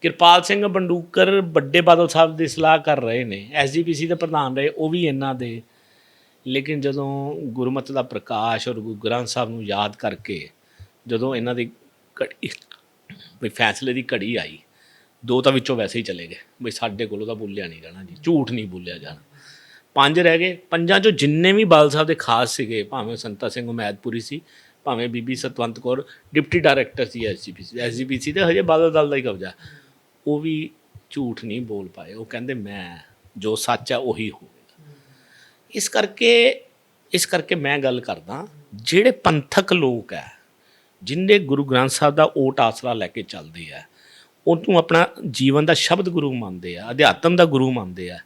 ਕਿਰਪਾਲ ਸਿੰਘ ਬੰਡੂਕਰ ਵੱਡੇ ਬਾਦਲ ਸਾਹਿਬ ਦੇ ਸਲਾਹ ਕਰ ਰਹੇ ਨੇ ਐਸਜੀਪੀਸੀ ਦੇ ਪ੍ਰਧਾਨ ਰਹੇ, ਉਹ ਵੀ ਇਹਨਾਂ ਦੇ ਲੇਕਿਨ ਜਦੋਂ ਗੁਰਮਤਿ ਦਾ ਪ੍ਰਕਾਸ਼ ਔਰ ਗੁਰੂ ਗ੍ਰੰਥ ਸਾਹਿਬ ਨੂੰ ਯਾਦ ਕਰਕੇ ਜਦੋਂ ਇਹਨਾਂ ਦੀ ਘੜੀ, ਵੀ ਫੈਸਲੇ ਦੀ ਘੜੀ ਆਈ, ਦੋ ਤਾਂ ਵਿੱਚੋਂ ਵੈਸੇ ਹੀ ਚਲੇ ਗਏ, ਵੀ ਸਾਡੇ ਕੋਲੋਂ ਤਾਂ ਬੋਲਿਆ ਨਹੀਂ ਜਾਣਾ ਜੀ, ਝੂਠ ਨਹੀਂ ਬੋਲਿਆ ਜਾਣਾ। ਪੰਜ ਰਹਿ ਗਏ, ਪੰਜਾਂ ਚੋਂ ਜਿੰਨੇ ਵੀ ਬਾਲ ਸਾਹਿਬ ਦੇ ਖਾਸ ਸੀਗੇ, ਭਾਵੇਂ ਸੰਤਾ ਸਿੰਘ ਉਮੈਦਪੁਰੀ ਸੀ, ਭਾਵੇਂ ਬੀਬੀ ਸਤਵੰਤ ਕੌਰ, ਡਿਪਟੀ ਡਾਇਰੈਕਟਰ ਸੀ ਐਸਜੀਪੀਸੀ ਐਸਜੀਪੀਸੀ ਤੇ ਹਜੇ ਬਾਦਲ ਦਲ ਦਾ ਹੀ ਕਬਜ਼ਾ। ਉਹ ਵੀ ਝੂਠ ਨਹੀਂ ਬੋਲ ਪਾਏ, ਉਹ ਕਹਿੰਦੇ ਮੈਂ, ਜੋ ਸੱਚ ਹੈ ਉਹੀ ਹੋ ਇਸ ਕਰਕੇ ਇਸ ਕਰਕੇ ਮੈਂ ਗੱਲ ਕਰਦਾ, ਜਿਹੜੇ ਪੰਥਕ ਲੋਕ ਹੈ ਜਿੰਨੇ ਗੁਰੂ ਗ੍ਰੰਥ ਸਾਹਿਬ ਦਾ ਓਟ ਆਸਰਾ ਲੈ ਕੇ ਚੱਲਦੇ ਆ ਉਹਨੂੰ ਆਪਣਾ ਜੀਵਨ ਦਾ ਸ਼ਬਦ ਗੁਰੂ ਮੰਨਦੇ ਆ, ਅਧਿਆਤਮ ਦਾ ਗੁਰੂ ਮੰਨਦੇ ਆ,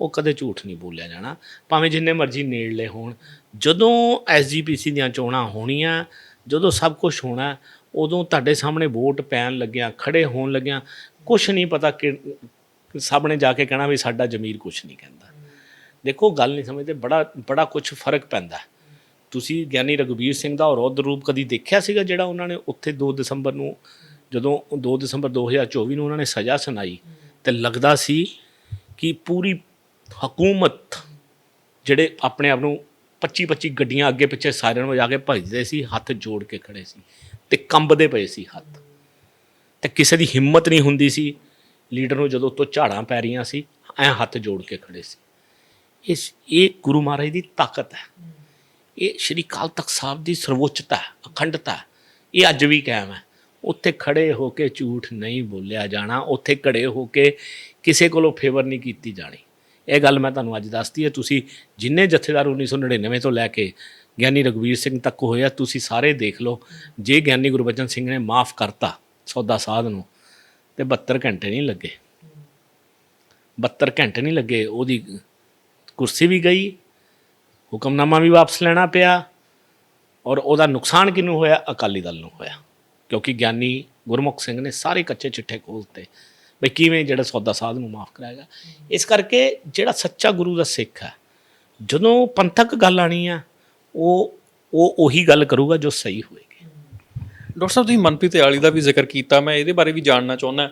ਉਹ ਕਦੇ ਝੂਠ ਨਹੀਂ ਬੋਲਿਆ ਜਾਣਾ। ਭਾਵੇਂ ਜਿੰਨੇ ਮਰਜ਼ੀ ਨੇੜਲੇ ਹੋਣ, ਜਦੋਂ ਐਸਜੀਪੀਸੀ ਦੀਆਂ ਚੋਣਾਂ ਹੋਣੀਆਂ, ਜਦੋਂ ਸਭ ਕੁਝ ਹੋਣਾ, ਉਦੋਂ ਤੁਹਾਡੇ ਸਾਹਮਣੇ ਵੋਟ ਪੈਣ ਲੱਗਿਆ, ਖੜੇ ਹੋਣ ਲੱਗਿਆ ਕੁਝ ਨਹੀਂ ਪਤਾ ਕਿ, ਸਾਹਮਣੇ ਜਾ ਕੇ ਕਹਿਣਾ ਵੀ ਸਾਡਾ ਜ਼ਮੀਰ ਕੁਝ ਨਹੀਂ ਕਹਿੰਦਾ। ਦੇਖੋ, ਗੱਲ ਨਹੀਂ ਸਮਝਦੇ, ਬੜਾ ਬੜਾ ਕੁਝ ਫ਼ਰਕ ਪੈਂਦਾ ਤੁਸੀਂ ਗਿਆਨੀ ਰਘਬੀਰ ਸਿੰਘ ਦਾ ਰੌਦ ਰੂਪ ਕਦੀ ਦੇਖਿਆ ਸੀਗਾ, ਜਿਹੜਾ ਉਹਨਾਂ ਨੇ ਉੱਥੇ 2 ਦਸੰਬਰ ਨੂੰ, ਜਦੋਂ 2 ਦਸੰਬਰ 2024 ਨੂੰ ਉਹਨਾਂ ਨੇ ਸਜ਼ਾ ਸੁਣਾਈ, ਤੇ ਲੱਗਦਾ ਸੀ ਕਿ ਪੂਰੀ ਹਕੂਮਤ ਜਿਹੜੇ ਆਪਣੇ ਆਪ ਨੂੰ 25 25 ਗੱਡੀਆਂ ਅੱਗੇ ਪਿੱਛੇ ਸਾਰਿਆਂ ਨੂੰ ਜਾ ਕੇ ਭਜਦੇ ਸੀ, ਹੱਥ ਜੋੜ ਕੇ ਖੜੇ ਸੀ ਤੇ ਕੰਬਦੇ ਪਏ ਸੀ ਹੱਥ। ਤੇ ਕਿਸੇ ਦੀ ਹਿੰਮਤ ਨਹੀਂ ਹੁੰਦੀ ਸੀ, ਲੀਡਰ ਨੂੰ ਜਦੋਂ ਤੋਂ ਝਾੜਾਂ ਪੈ ਰਹੀਆਂ ਸੀ, ਐ ਹੱਥ ਜੋੜ ਕੇ ਖੜੇ ਸੀ। ਇਸ, ਇਹ ਗੁਰੂ ਮਹਾਰਾਜ ਦੀ ਤਾਕਤ ਹੈ। ਇਹ ਸ਼੍ਰੀ ਕਾਲ ਤਖਤ ਸਾਹਿਬ ਦੀ ਸਰਵੋੱਚਤਾ ਅਖੰਡਤਾ ਇਹ ਅੱਜ ਵੀ ਕਾਇਮ ਹੈ। ਉੱਥੇ ਖੜੇ ਹੋ ਕੇ ਝੂਠ ਨਹੀਂ ਬੋਲਿਆ ਜਾਣਾ, ਉੱਥੇ ਖੜੇ ਹੋ ਕੇ ਕਿਸੇ ਕੋਲੋਂ ਫੇਵਰ ਨਹੀਂ ਕੀਤੀ ਜਾਣੀ। ਇਹ ਗੱਲ ਮੈਂ ਤੁਹਾਨੂੰ ਅੱਜ ਦੱਸਦੀ ਹੈ। ਤੁਸੀਂ ਜਿੰਨੇ ਜਥੇਦਾਰ 1999 ਤੋਂ ਲੈ ਕੇ ਗਿਆਨੀ ਰਘਵੀਰ ਸਿੰਘ ਤੱਕ ਹੋਇਆ, ਤੁਸੀਂ ਸਾਰੇ ਦੇਖ ਲਓ, ਜੇ ਗਿਆਨੀ ਗੁਰਬਚਨ ਸਿੰਘ ਨੇ ਮਾਫ ਕਰਤਾ ਸੌਦਾ ਸਾਧ ਨੂੰ, ਤੇ 72 ਘੰਟੇ ਨਹੀਂ ਲੱਗੇ। 72 ਘੰਟੇ ਨਹੀਂ ਲੱਗੇ, ਉਹਦੀ ਕੁਰਸੀ ਵੀ ਗਈ, ਹੁਕਮਨਾਮਾ ਵੀ ਵਾਪਸ ਲੈਣਾ ਪਿਆ ਔਰ ਉਹਦਾ ਨੁਕਸਾਨ ਕਿਹਨੂੰ ਹੋਇਆ? ਅਕਾਲੀ ਦਲ ਨੂੰ ਹੋਇਆ। ਕਿਉਂਕਿ ਗਿਆਨੀ ਗੁਰਮੁਖ ਸਿੰਘ ਨੇ ਸਾਰੇ ਕੱਚੇ ਚਿੱਠੇ ਖੋਲਤੇ ਬਈ ਕਿਵੇਂ ਜਿਹੜਾ ਸੌਦਾ ਸਾਧ ਨੂੰ ਮਾਫ ਕਰਾਏਗਾ? ਇਸ ਕਰਕੇ ਜਿਹੜਾ ਸੱਚਾ ਗੁਰੂ ਦਾ ਸਿੱਖ ਹੈ, ਜਦੋਂ ਪੰਥਕ ਗੱਲ ਆਣੀ ਆ, ਉਹ ਉਹ ਉਹੀ ਗੱਲ ਕਰੂਗਾ ਜੋ ਸਹੀ ਹੋਵੇ ਡਾਕਟਰ ਸਾਹਿਬ, ਤੁਸੀਂ ਮਨਪ੍ਰੀਤ ਆਲੀ ਦਾ ਵੀ ਜ਼ਿਕਰ ਕੀਤਾ, ਮੈਂ ਇਹਦੇ ਬਾਰੇ ਵੀ ਜਾਣਨਾ ਚਾਹੁੰਦਾ।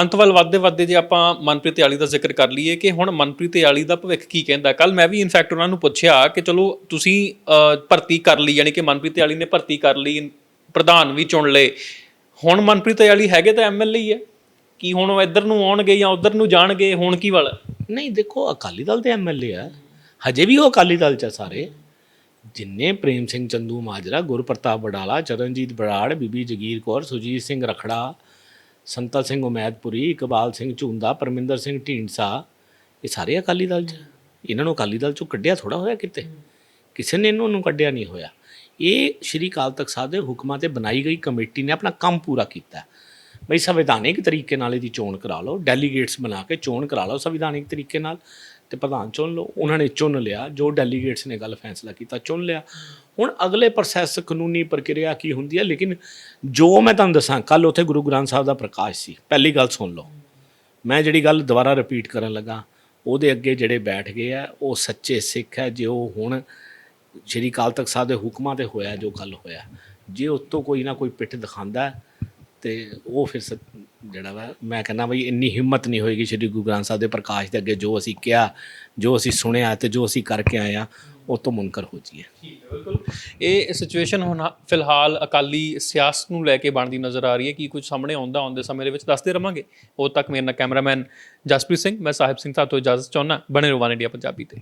ਅੰਤ ਵੱਲ ਵੱਧਦੇ ਵੱਧਦੇ ਜੇ ਆਪਾਂ ਮਨਪ੍ਰੀਤ ਆਲੀ ਦਾ ਜ਼ਿਕਰ ਕਰ ਲਈਏ ਕਿ ਹੁਣ ਮਨਪ੍ਰੀਤ ਆਲੀ ਦਾ ਭਵਿੱਖ ਕੀ ਕਹਿੰਦਾ। ਕੱਲ ਮੈਂ ਵੀ ਇਨਫੈਕਟ ਉਹਨਾਂ ਨੂੰ ਪੁੱਛਿਆ ਕਿ ਚਲੋ ਤੁਸੀਂ ਭਰਤੀ ਕਰ ਲਈ, ਯਾਨੀ ਕਿ ਮਨਪ੍ਰੀਤ ਆਲੀ ਨੇ ਭਰਤੀ ਕਰ ਲਈ, ਪ੍ਰਧਾਨ ਵੀ ਚੁਣ ਲਏ। ਹੁਣ ਮਨਪ੍ਰੀਤ ਆਲੀ ਹੈਗੇ ਤਾਂ ਐਮਐਲਏ ਹੀ ਹੈ। ਕੀ ਹੁਣ ਉਹ ਇੱਧਰ ਨੂੰ ਆਉਣਗੇ ਜਾਂ ਉੱਧਰ ਨੂੰ ਜਾਣਗੇ, ਹੁਣ ਕੀ ਵਾਲਾ? ਨਹੀਂ, ਦੇਖੋ, ਅਕਾਲੀ ਦਲ ਦੇ ਐਮਐਲਏ ਆ। ਹਜੇ ਵੀ ਉਹ ਅਕਾਲੀ ਦਲ ਚ ਆ ਸਾਰੇ। ਜਿੰਨੇ ਪ੍ਰੇਮ ਸਿੰਘ ਚੰਦੂ ਮਾਜਰਾ, ਗੁਰਪ੍ਰਤਾਪ ਬਡਾਲਾ ਚਰਨਜੀਤ ਬਰਾੜ ਬੀਬੀ ਜਗੀਰ ਕੌਰ ਸੁਜੀਤ ਸਿੰਘ ਰਖੜਾ, ਸੰਤਾ ਸਿੰਘ ਉਮੈਦਪੁਰੀ, ਇਕਬਾਲ ਸਿੰਘ ਝੁੰਦਾ, ਪਰਮਿੰਦਰ ਸਿੰਘ ਢੀਂਡਸਾ, ਇਹ ਸਾਰੇ ਅਕਾਲੀ ਦਲ ਚ। ਇਹਨਾਂ ਨੂੰ ਅਕਾਲੀ ਦਲ ਚੋਂ ਕੱਢਿਆ ਥੋੜਾ ਹੋਇਆ ਕਿਤੇ? ਕਿਸੇ ਨੇ ਇਹਨਾਂ ਨੂੰ ਕੱਢਿਆ ਨਹੀਂ ਹੋਇਆ। ਇਹ ਸ਼੍ਰੀ ਅਕਾਲ ਤਖਤ ਸਾਹਿਬ ਦੇ ਹੁਕਮਾਂ ਤੇ ਬਣਾਈ ਗਈ ਕਮੇਟੀ ਨੇ ਆਪਣਾ ਕੰਮ ਪੂਰਾ ਕੀਤਾ। ਬਈ ਸੰਵਿਧਾਨਿਕ ਤਰੀਕੇ ਨਾਲ ਇਹਦੀ ਚੋਣ ਕਰਾ ਲਓ, ਡੈਲੀਗੇਟਸ ਬਣਾ ਕੇ ਚੋਣ ਕਰਾ ਲਓ ਸੰਵਿਧਾਨਿਕ ਤਰੀਕੇ ਨਾਲ। ਤੇ ਪ੍ਰਧਾਨ ਚੁਣ ਲਓ। ਉਹਨਾਂ ਨੇ ਚੁਣ ਲਿਆ। ਜੋ ਡੈਲੀਗੇਟਸ ਨੇ ਗੱਲ ਫੈਸਲਾ ਕੀਤਾ ਚੁਣ ਲਿਆ। ਹੁਣ ਅਗਲੇ ਪ੍ਰੋਸੈਸ ਕਾਨੂੰਨੀ ਪ੍ਰਕਿਰਿਆ ਕੀ ਹੁੰਦੀ ਹੈ? ਲੇਕਿਨ ਜੋ ਮੈਂ ਤੁਹਾਨੂੰ ਦੱਸਾਂ ਕੱਲ ਉੱਥੇ ਗੁਰੂ ਗ੍ਰੰਥ ਸਾਹਿਬ ਦਾ ਪ੍ਰਕਾਸ਼ ਸੀ। ਪਹਿਲੀ ਗੱਲ ਸੁਣ ਲਓ। ਮੈਂ ਜਿਹੜੀ ਗੱਲ ਦੁਬਾਰਾ ਰਿਪੀਟ ਕਰਨ ਲੱਗਾ ਉਹਦੇ ਅੱਗੇ ਜਿਹੜੇ ਬੈਠ ਗਏ ਆ ਉਹ ਸੱਚੇ ਸਿੱਖ ਹੈ। ਜੇ ਉਹ ਹੁਣ ਸ਼੍ਰੀ ਅਕਾਲ ਤਖਤ ਸਾਹਿਬ ਦੇ ਹੁਕਮਾਂ ਤੇ ਹੋਇਆ ਜੋ ਗੱਲ ਹੋਇਆ ਜੇ ਉਸ ਕੋਈ ਨਾ ਕੋਈ ਪਿੱਠ ਦਿਖਾਉਂਦਾ ਹੈ, ਤੇ ਉਹ ਫਿਰ ਸ- ਜਿਹੜਾ ਵਾ, ਮੈਂ ਕਹਿੰਦਾ ਬਈ ਇੰਨੀ ਹਿੰਮਤ ਨਹੀਂ ਹੋਏਗੀ ਸ਼੍ਰੀ ਗੁਰੂ ਗ੍ਰੰਥ ਸਾਹਿਬ ਦੇ ਪ੍ਰਕਾਸ਼ ਦੇ ਅੱਗੇ ਜੋ ਅਸੀਂ ਕਿਹਾ, ਜੋ ਅਸੀਂ ਸੁਣਿਆ ਤੇ ਜੋ ਅਸੀਂ ਕਰਕੇ ਆਏ ਆ ਉਹ ਤੋਂ ਮੁਨਕਰ ਹੋ ਜਾਈਏ। ਬਿਲਕੁਲ। ਇਹ ਸਿਚੁਏਸ਼ਨ ਹੁਣ ਫਿਲਹਾਲ ਅਕਾਲੀ ਸਿਆਸਤ ਨੂੰ ਲੈ ਕੇ ਬਣਦੀ ਨਜ਼ਰ ਆ ਰਹੀ ਹੈ, ਕੀ ਕੁਝ ਸਾਹਮਣੇ ਆਉਂਦਾ, ਆਉਂਦੇ ਸਮੇਂ ਦੇ ਵਿੱਚ ਦੱਸਦੇ ਰਵਾਂਗੇ। ਉਦੋਂ ਤੱਕ ਮੇਰੇ ਨਾਲ ਕੈਮਰਾਮੈਨ ਜਸਪ੍ਰੀਤ ਸਿੰਘ, ਮੈਂ ਸਾਹਿਬ ਸਿੰਘ ਸਾਹਿਬ ਇਜਾਜ਼ਤ ਚਾਹੁੰਦਾ, ਬਣੇ ਰਹੋ ਵਨ ਇੰਡੀਆ ਪੰਜਾਬੀ ਤੇ।